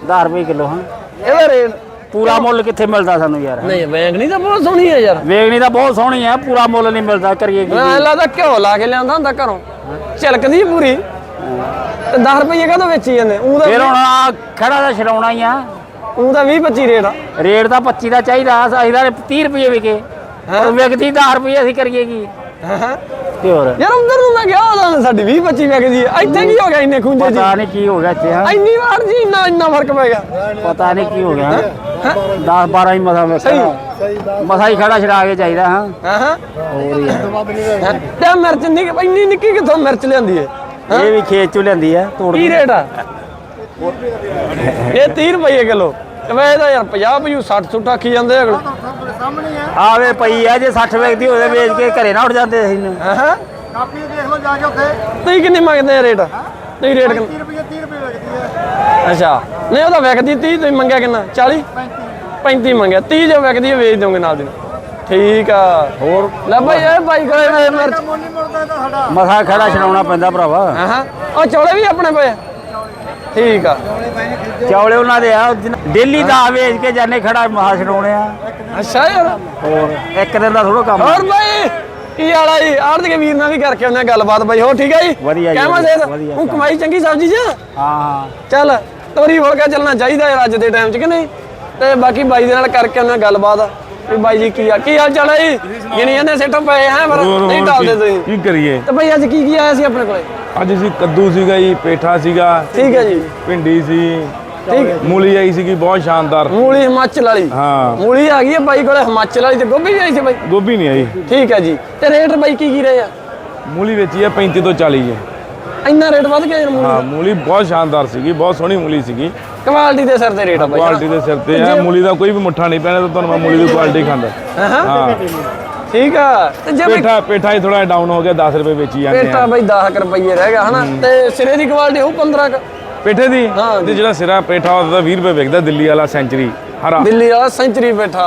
10 ਰੁਪਏ ਕਿਲੋ ਹਾਂ। ਇਹਦਾ ਰੇਟ ਪੂਰਾ ਮੁੱਲ ਕਿੱਥੇ ਮਿਲਦਾ ਸਾਨੂੰ ਯਾਰ? ਨਹੀਂ ਮੰਗਣੀ ਤਾਂ ਬਹੁਤ ਸੋਹਣੀ ਹੈ ਯਾਰ। ਵੇਚਣੀ ਤਾਂ ਬਹੁਤ ਸੋਹਣੀ ਆ ਪੂਰਾ ਮੁੱਲ ਨਹੀਂ ਮਿਲਦਾ ਕਰੀਏ ਕੀ? ਮੈਂ ਲੱਗਦਾ ਘਿਓ ਲਾ ਕੇ ਲਿਆਂਦਾ ਹੁੰਦਾ ਘਰੋਂ। ਝਲਕਦੀ ਪੂਰੀ। ਤੇ 10 ਰੁਪਏ ਕਦੋਂ ਵੇਚੀ ਜਾਂਦੇ? ਉਹ ਫਿਰ ਦਾ ਹੁਣ ਆਹ ਖੜਾ ਦਾ ਛਡਾਉਣਾ ਹੀ ਆ। ਉਹ ਦਾ 20 25 ਰੇਟ ਆ। ਰੇਟ ਤਾਂ 25 ਦਾ ਚਾਹੀਦਾ ਅਸੀਂ ਤਾਂ 30 ਰੁਪਏ ਵਿਕੇ। ਪਰ ਵਿਕਦੀ 10 ਰੁਪਏ ਅਸੀਂ ਕਰੀਏ ਕੀ? ਹਾਂ ਤੇ ਹੋਰ? ਯਾਰ ਉਧਰ ਨੂੰ ਮੈਂ ਗਿਆ ਉਹਦਾ ਸਾਡੀ 20 25 ਵਿਕਦੀ ਹੈ ਇੱਥੇ ਕੀ ਹੋ ਗਿਆ ਇੰਨੇ ਖੁੰਝੇ ਜੀ ਪਤਾ ਨਹੀਂ ਕੀ ਹੋ ਗਿਆ ਇੱਥੇ ਹਾਂ? ਇੰਨੀ ਵਾਰ ਜੀ ਇੰਨਾ ਇੰਨਾ ਫ਼ਰਕ ਪੈ ਗਿਆ। ਪਤਾ ਨਹੀਂ ਕੀ ਹੋ ਗਿਆ 10 12 ਹੀ ਮਸਾ ਵੇਖਿਆ ਮਸਾ ਹੀ ਖੜਾ ਛਡਾ ਕੇ ਚਾਹੀਦਾ ਹਾਂ? ਹਾਂ ਹੋਰ ਯਾਰ ਤੇ ਮਿਰਚ ਨਿੱਕੀ ਇੰਨੀ ਨਿੱਕੀ ਕਿੱਥੋਂ ਮਿਰਚ ਲਿਆਂਦੀ ਹੈ ਇਹ ਵੀ ਖੇਤ ਚੋਂ ਲੈਂਦੀ ਆ ਤੋੜ ਕੀ ਰੇਟ ਆ? ਇਹ 30 ਰੁਪਏ ਕਿਲੋ। ਤੇ ਤਾਂ ਯਾਰ 50 50 60 ਸੁੱਟ ਆਖੀ ਜਾਂਦੇ ਅਗਲੇ। ਆਵੇ ਪਈ ਆ ਜੇ 60 ਵੇਚਦੀ ਹੋਵੇ ਵੇਚ ਕੇ ਘਰੇ ਨਾ ਉੱਠ ਜਾਂਦੇ ਅਸੀਂ। ਨੂੰ ਹਾਂ? ਕਾਪੀ ਦੇਖ ਲਓ ਜਾ ਕੇ ਉੱਥੇ। ਤੁਸੀਂ ਕਿੰਨੀ ਮੰਗਦੇ ਆ ਰੇਟ? ਤੁਸੀਂ ਰੇਟ ਕਿੰਨਾ? 30 ਰੁਪਏ 30 ਰੁਪਏ ਵਿਕਦੀ ਹੈ ਅੱਛਾ। ਨਹੀਂ ਉਹ ਤਾਂ ਵਿਕਦੀ 30 ਤੁਸੀਂ ਮੰਗਿਆ ਕਿੰਨਾ? 40 35 ਮੰਗਿਆ। 30 ਜੋ ਵਿਕਦੀ ਹੈ ਵੇਚ ਦੋਗੇ ਨਾਲ ਦੀ ਨਾਲ। ਠੀਕ ਆ। ਹੋਰ? ਲੈ ਭਾਈ ਇਹ ਭਾਈ ਕੋਲੇ ਮੈਂ ਮਿਰਚ ਮੁੱਲ ਨਹੀਂ ਮੁੜਦਾ ਤਾਂ ਸਾਡਾ ਮਸਾ ਖੜਾ ਛਡਾਉਣਾ ਪੈਂਦਾ ਭਰਾਵਾ। ਹਾਂ ਉਹ ਚੌਲੇ ਵੀ ਆਪਣੇ ਪਏ ਆ? ਠੀਕ ਆ। ਚੌਲੇ ਉਹਨਾਂ ਦੇ ਆ ਡੇਲੀ ਦਾ ਵੇਚ ਕੇ ਜਾਣੇ ਖੜਾ ਮਹਾ ਛਡਾਉਣੇ ਆ। ਅੱਛਾ ਯਾਰ ਹੋਰ ਇੱਕ ਦਿਨ ਦਾ ਥੋੜਾ ਕੰਮ ਆ। ਹੋਰ ਭਾਈ ਕੀ ਹਾਲ ਆ ਜੀ? ਆੜਤ ਕੇ ਵੀਰ ਨਾਲ ਵੀ ਕਰਕੇ ਉਹਨੇ ਗੱਲਬਾਤ ਬਾਈ। ਹੋ ਠੀਕ ਆ ਜੀ? ਵਧੀਆ ਜੀ, ਵਧੀਆ, ਸੇਧ ਵਧੀਆ। ਕਮਾਈ ਚੰਗੀ ਸਬਜ਼ੀ ਚ? ਹਾਂ ਚੱਲ ਤੋਰੀ ਫੁਲਕਾ ਚੱਲਣਾ ਚਾਹੀਦਾ ਯਾਰ ਅੱਜ ਦੇ ਟਾਈਮ 'ਚ ਕਿ ਨਹੀਂ? ਤੇ ਬਾਕੀ ਬਾਈ ਦੇ ਨਾਲ ਕਰਕੇ ਉਹਨਾਂ ਗੱਲਬਾਤ। ਵੀ ਬਾਈ ਜੀ ਕੀ ਆ ਕੀ ਹਾਲ ਚਾਲ ਹੈ ਜੀ? ਗਿਣੀ ਜਾਂਦੇ ਸੈਟਅਪ ਪਏ ਹੈ ਪਰ ਹੋਰ ਨਹੀਂ ਹੋਰ ਟਾਲਦੇ ਕੀ- ਤੁਸੀਂ। ਕੀ ਕਰੀਏ? ਤੇ ਬਾਈ ਅੱਜ ਕੀ ਕੀ ਆਇਆ ਸੀ ਆਪਣੇ ਕੋਲੇ? ਅੱਜ ਸੀ ਕੱਦੂ ਸੀਗਾ ਜੀ ਪੇਠਾ ਸੀਗਾ ਠੀਕ ਹੈ ਜੀ। ਭਿੰਡੀ ਸੀ ਠੀਕ ਮੂਲੀ ਆਈ ਸੀਗੀ ਬਹੁਤ ਸ਼ਾਨਦਾਰ। ਮੂਲੀ ਹਿਮਾਚਲ ਵਾਲੀ। ਹਾਂ। ਮੂਲੀ ਆ ਗਈ ਹੈ ਬਾਈ ਕੋਲੇ ਹਿਮਾਚਲ ਵਾਲੀ ਤੇ ਗੋਭੀ ਵੀ ਆਈ ਸੀ ਬਾਈ? ਗੋਭੀ ਨਹੀਂ ਆਈ। ਠੀਕ ਹੈ ਜੀ। ਤੇ ਰੇਟ ਬਾਈ ਕੀ ਕੀ ਰਹੇ ਆ? ਮੂਲੀ ਵੇਚੀ ਹੈ 35 ਤੋਂ 40 ਹੈ। ਇੰਨਾ ਰੇਟ ਵੱਧ ਗਿਆ ਯਾਰ ਮੂਲੀ ਹਾਂ ਮੂਲੀ ਬਹੁਤ ਸ਼ਾਨਦਾਰ ਸੀਗੀ ਬਹੁਤ ਸੋਹਣੀ ਮੂਲੀ ਸੀਗੀ। ਕੁਆਲਿਟੀ ਦੇ ਸਿਰ ਤੇ ਰੇਟ ਆ ਬਾਈ ਕੁਆਲਿਟੀ ਦੇ ਸਿਰ ਤੇ ਹੈ ਮੂਲੀ ਦਾ ਕੋਈ ਵੀ ਮੁੱਠਾ ਨਹੀਂ ਪੈਣਾ ਤਾਂ ਤੁਹਾਨੂੰ ਮੈਂ ਮੂਲੀ ਦੀ ਕੁਆਲਿਟੀ ਖਾਂਦਾ। ਹਾਂ। ਠੀਕ ਆ। ਤੇ ਜੇ ਪੇਠਾ ਪੇਠਾ ਹੀ ਥੋੜਾ ਡਾਊਨ ਹੋ ਗਿਆ 10 ਰੁਪਏ ਵੇਚੀ ਜਾਂਦੇ ਆ। ਬਾਈ 10 ਰੁਪਏ ਰਹਿ ਗਿਆ ਹਨਾ? ਤੇ ਸਿਰੇ ਦੀ ਕੁਆਲਿਟੀ ਉਹ 15 ਕ? ਪੇਠੇ ਦੀ? ਹਾਂ। ਤੇ ਜਿਹੜਾ ਸਿਰਾ ਪੇਠਾ ਉਹਦਾ 20 ਰੁਪਏ ਵਿਕਦਾ ਦਿੱਲੀ ਵਾਲਾ ਸੈਂਚਰੀ। ਹਰਾ। ਦਿੱਲੀ ਵਾਲਾ ਸੈਂਚਰੀ ਬੈਠਾ।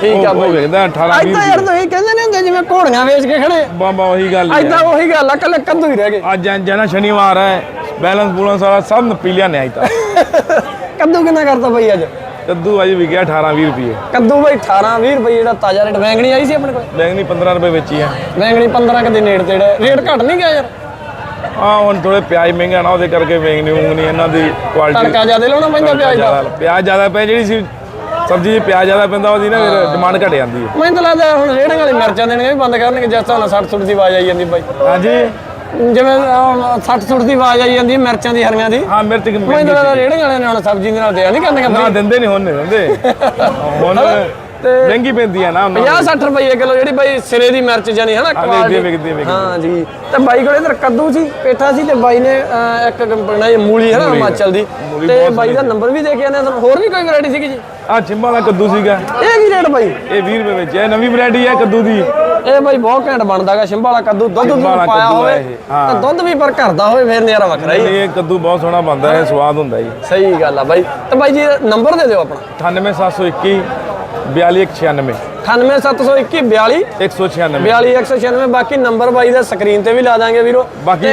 ਠੀਕ ਆ ਬਾਈ। ਵੇਚਦਾ 18 20 ਐਦਾਂ ਯਾਰ ਤੁਸੀਂ ਕਹਿੰਦੇ ਨੇ ਹੁੰਦੇ ਜਿਵੇਂ ਘੋੜੀਆਂ ਵੇਚ ਕੇ ਖੜੇ। ਬਾਬਾ ਉਹੀ ਗੱਲ ਐਦਾਂ ਹੈ ਉਹੀ ਗੱਲ ਆ ਕੱਲੇ ਕੱਦੂ ਹੀ ਰਹਿ ਗਏ। ਅੱਜ ਜਨਾ ਸ਼ਨੀਵਾਰ ਹੈ ਬੈਲੈਂਸ ਬੂਲੈਂਸ ਸਾਰਾ ਸਭ ਨਪੀ ਲਿਆ ਨੇ ਅੱਜ ਤਾਂ। ਕੱਦੂ ਕਿੰਨਾ ਕਰਤਾ ਬਾਈ ਅੱਜ? ਕੱਦੂ ਅੱਜ ਵਿਕਿਆ 18 20 ਰੁਪਏ। ਕੱਦੂ ਬਾਈ 18 20 ਰੁਪਏ ਜਿਹੜਾ ਤਾਜ਼ਾ ਰੇਟ ਵੈਂਗਣੀ ਆਈ ਸੀ ਆਪਣੇ ਕੋਲ? ਬੈਂਗਣੀ 15 ਰੁਪਏ ਵੇਚੀ ਆ ਵੈਂਗਣੀ 15 ਕਦੇ ਨੇੜ ਤੇੜੇ ਰੇਟ ਘਟ ਨਹੀਂ ਗਿਆ ਯਾਰ। ਆ ਹੁਣ ਥੋੜੇ ਪਿਆਜ਼ ਮਹਿੰਗਾ ਨਾ ਉਹਦੇ ਕਰਕੇ ਵੇਚਣੀ ਉਂਗਣੀ ਇਹਨਾਂ ਦੀ ਕੁਆਲਿਟੀ ਤੜਕਾ ਜ਼ਿਆਦਾ ਲਾਉਣਾ ਪੈਂਦਾ ਪਿਆਜ਼ ਦਾ। ਪਿਆਜ਼ ਜ਼ਿਆਦਾ ਪੈ ਜਿਹੜੀ ਸੀ ਸਬਜ਼ੀ 'ਚ ਪਿਆਜ਼ ਜ਼ਿਆਦਾ ਪੈਂਦਾ ਉਹਦੀ ਨਾ ਫਿਰ ਡਿਮਾਂਡ ਘਟ ਜਾਂਦੀ ਹੈ। ਮੈਨੂੰ ਤਾਂ ਲੱਗਦਾ ਹੁਣ ਰੇੜਾਂ ਵਾਲੀ ਮਿਰਚਾਂ ਦੇਣਗੇ ਵੀ ਬੰਦ ਕਰਨਗੇ ਜਿਸ ਤਰ੍ਹਾਂ 60 ਸੁੱਟ ਦੀ ਆਵਾਜ਼ ਆਈ ਜਾਂਦੀ ਬਾਈ। ਹਾਂਜੀ। ਜਿਵੇਂ 60 ਸੁੱਟ ਦੀ ਆਵਾਜ਼ ਆਈ ਜਾਂਦੀ ਹੈ ਮਿਰਚਾਂ ਦੀ ਹਰੀਆਂ ਦੀ। ਹਾਂ ਮਿਰਚ ਮੈਨੂੰ ਤਾਂ ਲੱਗਦਾ ਰੇੜਾਂ ਵਾਲਿਆਂ ਨੇ ਹੁਣ ਸਬਜ਼ੀ ਦੇ ਨਾਲ ਦਿਆ ਨਹੀਂ ਕਰਨਗੇ ਨਾ ਦਿੰਦੇ ਨਹੀਂ ਹੁਣ ਨਹੀਂ ਦਿੰਦੇ। ਹੁਣ ਮਹਿੰਗੀ ਪੈਂਦੀ ਆ ਨਾ ਉਹਨਾਂ ਨੂੰ। 50 60 ਰੁਪਏ ਕਿਲੋ ਜਿਹੜੀ ਬਾਈ ਸਿਰੇ ਦੀ ਮਿਰਚ ਜਾਨੀ ਹੈ ਨਾ ਹਾਂ, quality। ਵਿਕਦੀ। ਹਾਂ ਜੀ। ਤੇ ਬਾਈ ਕੋਲ ਇਧਰ ਕੱਦੂ ਸੀ ਪੇਠਾ ਸੀ ਤੇ ਬਾਈ ਨੇ ਇੱਕ ਇਹ ਮੂਲੀ ਹੈ ਨਾ ਹਿਮਾਚਲ ਦੀ। ਤੇ ਬਾਈ ਦਾ ਨੰਬਰ ਵੀ ਦੇ ਕੇ ਆਨੇ ਤੁਹਾਨੂੰ ਹੋਰ ਵੀ ਕੋਈ ਵੈਰਾਈਟੀ ਸੀਗੀ ਜੀ? ਆ ਚਿੰਬਾ ਦਾ ਕੱਦੂ ਸੀਗਾ। ਇਹ ਕੀ ਰੇਟ ਬਾਈ? ਇਹ 20 ਰੁਪਏ ਵਿੱਚ ਹੈ। ਨਵੀਂ ਵੈਰਾਈਟੀ ਹੈ ਕੱਦੂ ਦੀ। ਇਹ ਬਾਈ ਬਹੁਤ ਘੈਂਟ ਬਣਦਾਗਾ ਸ਼ਿੰਬਾ ਵਾਲਾ ਕੱਦੂ। ਦੁੱਧ ਦੁੱਧ ਵਾਲਾ ਪਾਇਆ ਹੋਵੇ। ਤੇ ਦੁੱਧ ਵੀ ਪਰ ਘਰ ਦਾ ਹੋਵੇ ਫੇਰ ਨਜ਼ਾਰਾ ਵੱਖਰਾ ਹੀ। ਹੈ। ਇਹ ਕੱਦੂ ਬਹੁਤ ਸੋਹਣਾ ਬਣਦਾ ਹੈ ਸਵਾਦ ਹੁੰਦਾ ਜੀ। ਸਹੀ ਗੱਲ ਆ ਬਾਈ। ਤੇ ਬਾਈ ਜੀ ਨੰਬਰ ਦੇ ਦਿਓ ਆਪਣਾ। 98721 42196 98721 42 196 42196 ਬਾਕੀ ਨੰਬਰ ਬਾਈ ਦਾ ਸਕਰੀਨ ਤੇ ਵੀ ਲਾ ਦਾਂਗੇ ਵੀਰੋ। ਬਾਕੀ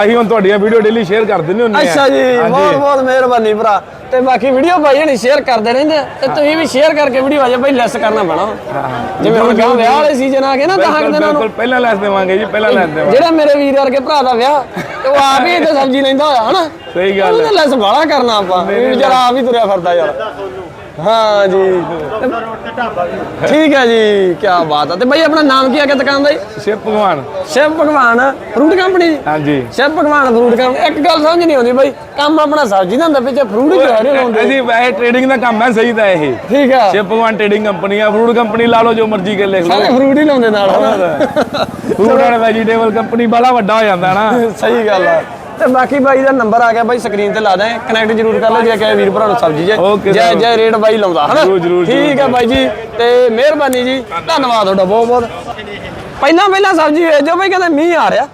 ਅਸੀਂ ਹੁਣ ਤੁਹਾਡੀਆਂ ਵੀਡੀਓ ਡੇਲੀ ਸ਼ੇਅਰ ਕਰ ਦਿੰਦੇ ਹੁੰਦੇ ਆ ਅੱਛਾ ਜੀ। ਬਹੁਤ ਬਹੁਤ ਮਿਹਰਬਾਨੀ ਭਰਾ। ਤੇ ਬਾਕੀ ਵੀਡੀਓ ਭਾਈ ਹਣੀ ਸ਼ੇਅਰ ਕਰਦੇ ਰਹਿੰਦੇ ਤੇ ਤੁਸੀਂ ਵੀ ਸ਼ੇਅਰ ਕਰਕੇ ਵੀਡੀਓ ਆ ਜਾ ਭਾਈ ਲੈਸ ਕਰਨਾ ਪੈਣਾ। ਜਿਵੇਂ ਹੁਣ ਵਿਆਹ ਵਿਆਹ ਵਾਲੇ ਸੀਜ਼ਨ ਆ ਗਏ ਨਾ ਦਹਾਂ ਕੁ ਬਿਲਕੁਲ ਦਿਨਾਂ ਨੂੰ। ਪਹਿਲਾਂ ਲੈਸ ਦੇਵਾਂਗੇ ਜੀ ਪਹਿਲਾਂ ਲੈਸ ਦੇਵਾਂਗੇ। ਜਿਹੜਾ ਮੇਰੇ ਵੀਰ ਵਰਗੇ ਭਰਾ ਦਾ ਵਿਆਹ ਤੇ ਉਹ ਆਪ ਹੀ ਇੱਥੇ ਸਬਜ਼ੀ ਲੈਂਦਾ ਹੋਇਆ ਹਨਾ? ਸਹੀ ਗੱਲ ਉਹਨੂੰ ਲੈਸ ਬਾਲਾ ਕਰਨਾ ਆਪਾਂ। ਵੀਰ ਜਰਾ ਆਪ ਹੀ ਤੁਰਿਆ ਫਿਰਦਾ ਯਾਰ। ਹਾਂ ਜੀ। ਠੀਕ ਹੈ ਜੀ ਕੀ ਬਾਤ ਹੈ ਤੇ ਭਾਈ ਆਪਣਾ ਨਾਮ ਕੀ ਹੈ ਕਿ ਦੁਕਾਨ ਦਾ ਜੀ? ਸ਼ਿਵ ਭਗਵਾਨ। ਸ਼ਿਵ ਭਗਵਾਨ ਫਰੂਟ ਕੰਪਨੀ ਜੀ? ਹਾਂਜੀ। ਸ਼ਿਵ ਭਗਵਾਨ ਫਰੂਟ ਕੰਪਨੀ ਇੱਕ ਗੱਲ ਸਮਝ ਨਹੀਂ ਆਉਂਦੀ ਬਾਈ ਕੰਮ ਆਪਣਾ ਸਬਜ਼ੀ ਦਾ ਹੁੰਦਾ ਪਿੱਛੇ ਫਰੂਟ ਹੀ ਜਿਹੜੇ ਲਾਉਂਦੇ ਅਸੀਂ ਵੈਸੇ ਟ੍ਰੇਡਿੰਗ ਦਾ ਕੰਮ ਹੈ ਸਹੀ ਤਾਂ ਇਹ। ਠੀਕ ਆ। ਸ਼ਿਵ ਭਗਵਾਨ ਟ੍ਰੇਡਿੰਗ ਕੰਪਨੀ ਆ ਫਰੂਟ ਕੰਪਨੀ ਲਾ ਲਓ ਜੋ ਮਰਜ਼ੀ ਕੇ ਲਿਖ ਲਓ ਸਾਰੇ ਫਰੂਟ ਹੀ ਲਾਉਂਦੇ ਨਾਲ ਫਰੂਟ ਐਂਡ ਵੈਜੀਟੇਬਲ ਕੰਪਨੀ ਬੜਾ ਵੱਡਾ ਹੋ ਜਾਂਦਾ ਨਾ ਸਹੀ ਗੱਲ ਆ। ਤੇ ਬਾਕੀ ਬਾਈ ਦਾ ਨੰਬਰ ਆ ਗਿਆ ਬਾਈ ਸਕਰੀਨ ਤੇ ਲਾ ਦੇ ਕਨੈਕਟ ਜ਼ਰੂਰ ਕਰ ਲਓ ਜੇ ਕਹੇ ਵੀਰ ਭਰਾ ਨੂੰ ਸਬਜ਼ੀ ਜੇ। ਜੈ. ਜੈ ਰੇਟ ਬਾਈ ਲਾਉਂਦਾ ਹਨਾ? ਜ਼ਰੂਰ, ਜ਼ਰੂਰ, ਠੀਕ ਹੈ ਬਾਈ ਜੀ ਤੇ ਮਿਹਰਬਾਨੀ ਜੀ ਧੰਨਵਾਦ ਤੁਹਾਡਾ ਬਹੁਤ ਬਹੁਤ। ਪਹਿਲਾਂ ਪਹਿਲਾਂ ਸਬਜ਼ੀ ਵੇਚੋ ਬਾਈ ਕਹਿੰਦੇ ਮੀਂਹ ਆ ਰਿਹਾ।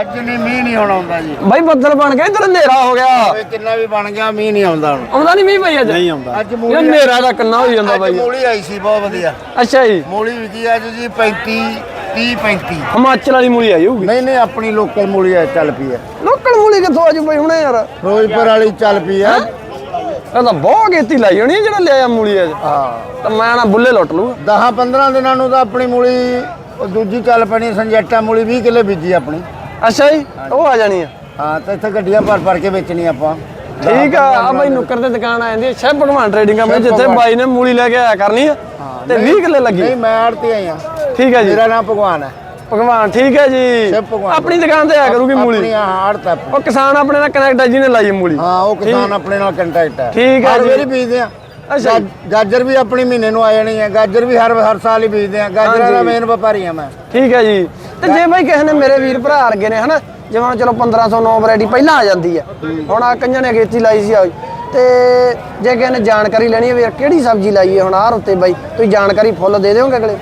ਅੱਜ ਨਹੀਂ ਮੀਂਹ ਨਹੀਂ ਹੋਣਾ ਹੁੰਦਾ ਜੀ। ਬਾਈ ਬੱਦਲ ਬਣ ਗਿਆ ਇਧਰ ਹਨੇਰਾ ਹੋ ਗਿਆ। ਕਿੰਨਾ ਵੀ ਬਣ ਗਿਆ ਮੀਂਹ ਨਹੀਂ ਆਉਂਦਾ ਹੁਣ। ਆਉਂਦਾ ਨਹੀਂ ਮੀਂਹ ਬਾਈ ਅੱਜ? ਨਹੀਂ ਆਉਂਦਾ। ਅੱਜ ਇਹ ਹਨੇਰਾ ਦਾ ਕਿੰਨਾ ਹੋ ਜਾਂਦਾ ਅੱਜ ਬਾਈ। ਮੂਲੀ ਆਈ ਸੀ ਬਹੁਤ ਵਧੀਆ। ਅੱਛਾ ਜੀ। ਮੂਲੀ ਵਿਕੀ ਅੱਜ ਜੀ 35 30 35 ਹਿਮਾਚਲ ਵਾਲੀ ਮੂਲੀ ਆਈ ਹੋਊਗੀ। ਨਹੀਂ ਨਹੀਂ ਆਪਣੀ ਲੋਕਲ ਮੂਲੀ ਆ ਚੱਲ ਪਈ ਹੈ ਲੋਕਲ ਮੂਲੀ ਕਿੱਥੋਂ ਆਜੂ ਬਾਈ ਹੁਣੇ ਯਾਰ? ਫਿਰੋਜ਼ਪੁਰ ਵਾਲੀ ਚੱਲ ਪਈ ਆ। ਇਹ ਤਾਂ ਬਹੁਤ ਗੇਤੀ ਲਾਈ ਹੋਣੀ ਹੈ ਜਿਹੜਾ ਲਿਆਇਆ ਮੂਲੀ ਅੱਜ। ਹਾਂ। ਤਾਂ ਮੈਂ ਨਾ ਬੁੱਲੇ ਲੁੱਟ ਲੂ 10 15 ਦਿਨਾਂ ਨੂੰ ਤਾਂ ਆਪਣੀ ਮੂਲੀ ਉਹ ਦੂਜੀ ਚੱਲ ਪੈਣੀ ਸੰਜੈਟਾ ਮੂਲੀ 20 ਕਿੱਲੇ ਬੀਜੀ ਆਪਣੀ। ਅੱਛਾ ਜੀ ਉਹ ਆ ਜਾਣੀ ਆ। ਹਾਂ ਤੇ ਇੱਥੇ ਗੱਡੀਆਂ ਭਰ ਭਰ ਕੇ ਵੇਚਣੀ ਆਪਾਂ। ਠੀਕ ਆ ਆ ਬਾਈ ਨੁੱਕਰ ਤੇ ਦੁਕਾਨ ਆ ਜਾਂਦੀ ਹੈ ਸ਼ਹਿਬ ਭਗਵਾਨ ਟ੍ਰੇਡਿੰਗ ਕੰਪਨੀ ਜਿੱਥੇ ਬਾਈ ਨੇ ਮੂਲੀ ਲੈ ਕੇ ਆਇਆ ਕਰਨੀ ਆ ਤੇ 20 ਕਿੱਲੇ ਲੱਗੀ। ਨਹੀਂ ਮੈਂ ਆੜਤੀ ਆਈ ਆ। ਠੀਕ ਹੈ ਜੀ। ਮੇਰਾ ਨਾਮ ਭਗਵਾਨ ਹੈ। ਭਗਵਾਨ ਠੀਕ ਹੈ ਜੀ। ਆਪਣੀ ਦੁਕਾਨ ਤੇ ਆਇਆ ਕਰੂਗੀ ਮੂਲੀ। ਆਪਣੀ ਆੜਤ ਆਪਣੀ ਉਹ ਕਿਸਾਨ ਆਪਣੇ ਨਾਲ ਕਨੈਕਟ ਹੈ ਜਿਹਨੇ ਲਾਈ ਮੂਲੀ। ਹਾਂ ਉਹ ਕਿਸਾਨ ਆਪਣੇ ਨਾਲ ਕੰਟੈਕਟ ਹੈ ਠੀਕ ਹੈ ਜੀ। ਵਾਰੀ ਬੀਜਦੇ ਆ। ਅੱਛਾ ਗਾਜਰ ਵੀ ਆਪਣੀ ਮਹੀਨੇ ਨੂੰ ਆ ਜਾਣੀ ਹੈ। ਗਾਜਰ ਵੀ ਹਰ ਹਰ ਸਾਲ ਹੀ ਬੀਜਦੇ ਆ। ਗਾਜਰਾਂ ਦਾ ਮੇਨ ਵਪਾਰੀ ਆ ਮੈਂ। ਠੀਕ ਹੈ ਜੀ। ਤੇ ਜੇ ਬਾਈ ਕਿਸੇ ਨੇ ਮੇਰੇ ਵੀਰ ਭਰਾ ਅਰਗੇ ਨੇ ਹਨਾ ਜਿਵੇਂ ਚਲੋ 1509 ਵੈਰਾਈਟੀ ਪਹਿਲਾਂ ਆ ਜਾਂਦੀ ਆ। ਹੁਣ ਆ ਕਈਆਂ ਨੇ ਅਗੇਤੀ ਲਾਈ ਸੀ ਆ ਤੇ ਜੇ ਕਿਸੇ ਨੇ ਜਾਣਕਾਰੀ ਲੈਣੀ ਹੈ ਕਿਹੜੀ ਸਬਜ਼ੀ ਲਾਈ ਹੈ ਹੁਣ ਆਹ ਉੱਤੇ ਬਾਈ? ਤੁਸੀਂ ਜਾਣਕਾਰੀ ਫੁੱਲ ਦੇ ਦਿਓਗੇ ਅਗਲੇ?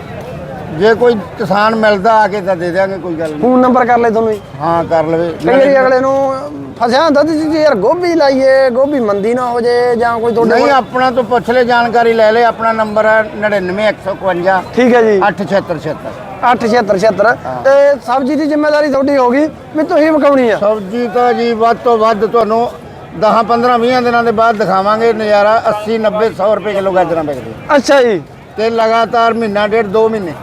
ਜੇ ਕੋਈ ਕਿਸਾਨ ਮਿਲਦਾ ਆ ਕੇ ਤਾਂ ਦੇ ਦਿਆਂਗੇ ਕੋਈ ਗੱਲ ਨਹੀਂ। ਫੋਨ ਨੰਬਰ ਕਰ ਲੈ ਤੁਹਾਨੂੰ ਜੀ। ਹਾਂ ਕਰ ਲਵੇ। ਕਈ ਵਾਰੀ ਅਗਲੇ ਨੂੰ ਫਸਿਆ ਹੁੰਦਾ ਤੇ ਜੀ ਯਾਰ ਗੋਭੀ ਲਾਈਏ ਗੋਭੀ ਮੰਦੀ ਨਾ ਹੋ ਜੇ ਜਾਂ ਕੋਈ ਤੁਹਾਡੇ ਨਹੀਂ ਕੋਲ ਆਪਣਾ ਤੋਂ ਪੁੱਛ ਲੈ ਜਾਣਕਾਰੀ ਲੈ ਲੈ ਆਪਣਾ ਨੰਬਰ ਹੈ 99151 ਠੀਕ ਹੈ ਜੀ। 87676 87676 ਤੇ ਸਬਜ਼ੀ ਦੀ ਜ਼ਿੰਮੇਵਾਰੀ ਤੁਹਾਡੀ ਹੋਗੀ ਵੀ ਤੁਸੀਂ ਵਿਕਾਉਣੀ ਆ। ਸਬਜ਼ੀ ਤਾਂ ਜੀ ਵੱਧ ਤੋਂ ਵੱਧ ਤੁਹਾਨੂੰ 10 15 20 ਦਿਨਾਂ ਦੇ ਬਾਅਦ ਦਿਖਾਵਾਂਗੇ। ਨਜ਼ਾਰਾ 80 90 100 ਰੁਪਏ ਕਿਲੋ ਗਾਜਰਾਂ ਵਿਕਦੀ। ਅੱਛਾ ਜੀ। ਤੇ ਲਗਾਤਾਰ ਮਹੀਨਾ ਡੇਢ 2 ਮਹੀਨੇ।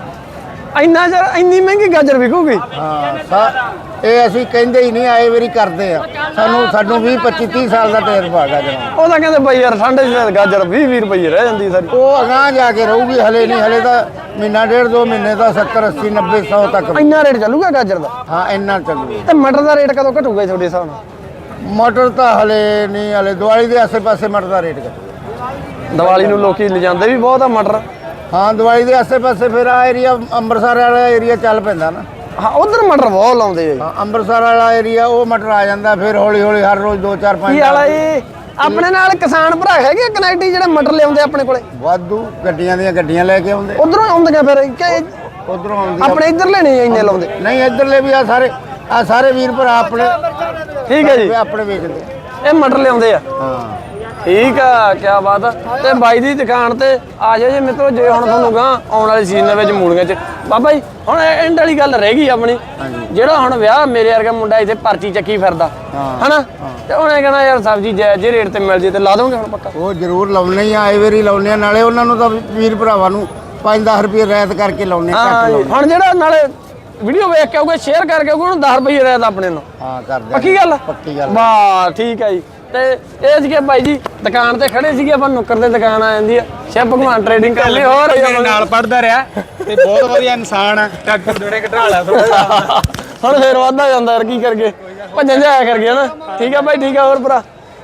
ਇੰਨਾ ਜਰ ਇੰਨੀ ਮਹਿੰਗੀ ਗਾਜਰ ਵਿਕੂਗੀ? ਹਾਂ ਸਾ- ਇਹ ਅਸੀਂ ਕਹਿੰਦੇ ਹੀ ਨਹੀਂ ਆਏ ਵਾਰੀ ਕਰਦੇ ਆ। ਸਾਨੂੰ ਸਾਨੂੰ 20 25 30 ਸਾਲ ਦਾ ਤਜਰਬਾ ਗਾਜਰਾਂ ਉਹ ਤਾਂ ਕਹਿੰਦੇ ਬਈ ਯਾਰ ਠੰਡੇ ਚ ਗਾਜਰ 20 20 ਰੁਪਏ ਰਹਿ ਜਾਂਦੀ ਸਾਰੀ। ਉਹ ਅਗਾਂਹ ਜਾ ਕੇ ਰਹੂਗੀ ਹਲੇ ਨਹੀਂ ਹਲੇ ਤਾਂ ਮਹੀਨਾ ਡੇਢ 2 ਮਹੀਨੇ ਦਾ 70 80 90 100 ਤੱਕ। ਇੰਨਾ ਰੇਟ ਚੱਲੂਗਾ ਗਾਜਰ ਦਾ? ਹਾਂ ਇੰਨਾ ਚੱਲੂ। ਤੇ ਮਟਰ ਦਾ ਰੇਟ ਕਦੋਂ ਘਟੂਗਾ ਤੁਹਾਡੇ ਹਿਸਾਬ ਨਾਲ? ਮਟਰ ਤਾਂ ਹਲੇ ਨਹੀਂ ਹਲੇ ਦੀਵਾਲੀ ਦੇ ਆਸੇ-ਪਾਸੇ ਮਟਰ ਦਾ ਰੇਟ ਘਟੂ। ਦੀਵਾਲੀ ਨੂੰ ਲੋਕੀ ਲਿਜਾਂਦੇ ਵੀ ਬਹੁਤ ਆ ਮਟਰ। ਹਾਂ ਦੀਵਾਲੀ ਦੇ ਆਸੇ-ਪਾਸੇ ਫਿਰ ਆ ਏਰੀਆ ਅੰਮ੍ਰਿਤਸਰ ਵਾਲਾ ਏਰੀਆ ਚੱਲ ਪੈਂਦਾ ਨਾ। ਹਾਂ ਉਧਰ ਮਟਰ ਬਹੁਤ ਲਾਉਂਦੇ ਆ ਜੀ। ਹਾਂ ਅੰਮ੍ਰਿਤਸਰ ਵਾਲਾ ਏਰੀਆ ਉਹ ਮਟਰ ਆ ਜਾਂਦਾ ਫਿਰ ਹੌਲੀ-ਹੌਲੀ ਹਰ ਰੋਜ਼ 2 4 5 ਕੀ ਵਾਲਾ ਇਹ? ਆਪਣੇ ਨਾਲ ਕਿਸਾਨ ਭਰਾ ਹੈਗੇ ਕਨੈਕਟੀ ਜਿਹੜੇ ਮਟਰ ਲਿਆਉਂਦੇ ਆਪਣੇ ਕੋਲੇ? ਵਾਧੂ ਗੱਡੀਆਂ ਦੀਆਂ ਗੱਡੀਆਂ ਲੈ ਕੇ ਆਉਂਦੇ। ਉਧਰੋਂ ਆਉਂਦੀਆਂ ਫਿਰ ਕਿ ਉਧਰੋਂ ਆਉਂਦੀ ਆਪਣੇ ਇੱਧਰ ਲੈਣੇ ਇੰਨੇ ਲਾਉਂਦੇ। ਨਹੀਂ ਇੱਧਰਲੇ ਵੀ ਆ ਸਾਰੇ ਆ ਸਾਰੇ ਵੀਰ ਭਰਾ ਆਪਣੇ ਠੀਕ ਹੈ ਜੀ। ਆਪਣੇ ਵੇਚਦੇ ਇਹ ਮਟਰ ਲਿਆਉਂਦੇ ਆ। ਹਾਂ। ਠੀਕ ਆ ਕੀ ਬਾਤ ਆ। ਤੇ ਬਾਈ ਦੀ ਦੁਕਾਨ ਤੇ ਆ ਜਾਓ ਜੀ ਮਿੱਤਰੋ ਜੇ ਹੁਣ ਤੁਹਾਨੂੰ ਗਾਂ ਆਉਣ ਵਾਲੀ ਸੀਜ਼ਨ ਦੇ ਵਿੱਚ ਮੂਲੀਆਂ ਚ। ਬਾਬਾ ਜੀ ਹੁਣ ਐਂਡ ਵਾਲੀ ਗੱਲ ਰਹਿ ਗਈ ਆਪਣੀ। ਜਿਹੜਾ ਹੁਣ ਵਿਆਹ ਮੇਰੇ ਵਰਗਾ ਮੁੰਡਾ ਇੱਥੇ ਪਰਚੀ ਚੱਕੀ ਫਿਰਦਾ ਹਨਾ? ਤੇ ਉਹਨੇ ਕਹਿੰਦਾ ਯਾਰ ਸਬਜ਼ੀ ਜੇ ਜੇ ਰੇਟ ਤੇ ਮਿਲ ਜੇ ਤੇ ਲਾ ਦੋਗੇ ਹੁਣ ਪੱਕਾ? ਉਹ ਜ਼ਰੂਰ ਲਾਉਣੇ ਹੀ ਆ ਆਏ ਵਾਰੀ ਲਾਉਣੇ ਆ। ਨਾਲੇ ਉਹਨਾਂ ਨੂੰ ਤਾਂ ਵੀਰ ਭਰਾਵਾਂ ਨੂੰ 5-10 ਰੁਪਏ ਰਹਿਤ ਕਰਕੇ ਲਾਉਣੇ ਘੱਟ ਜੀ, ਲਾਉਣੇ ਹੁਣ ਜਿਹੜਾ ਨਾਲੇ ਵੀਡੀਓ ਵੇਖ ਕੇ ਆਊਗਾ ਸ਼ੇਅਰ ਕਰਕੇ ਆਊਗਾ ਉਹਨੂੰ 10 ਰੁਪਏ ਰਹਿਤ ਆਪਣੇ ਨੂੰ। ਹਾਂ ਕਰਦੇ ਪੱਕੀ ਗੱਲ ਪੱਕੀ ਗੱਲ ਵਾਹ ਠੀਕ ਹੈ ਜੀ। ਤੇ ਇਹ ਸੀਗੇ ਭਾਈ ਜੀ ਦੁਕਾਨ ਤੇ ਖੜੇ ਸੀਗੇ ਆਪਾਂ ਨੁੱਕਰ ਤੇ ਦੁਕਾਨ ਆ ਜਾਂਦੀ ਆ। ਸ਼ਿਵ ਭਗਵਾਨ ਟ੍ਰੇਡਿੰਗ ਕਰ ਲਈ ਹੋਰ ਨਾਲ ਪੜਦਾ ਰਿਹਾ ਤੇ ਬਹੁਤ ਵਧੀਆ ਇਨਸਾਨ ਆ। ਟੱਕ ਦੋੜੇ ਘਟਾਲਾ ਥੋੜਾ ਹੁਣ ਫੇਰ ਵਾਧਾ ਜਾਂਦਾ ਯਾਰ ਕੀ ਕਰਗੇ ਭੱਜਣ ਜਾਇਆ ਕਰਗੇ ਨਾ। ਠੀਕ ਆ ਭਾਈ ਠੀਕ ਆ ਹੋਰ ਭਰਾ।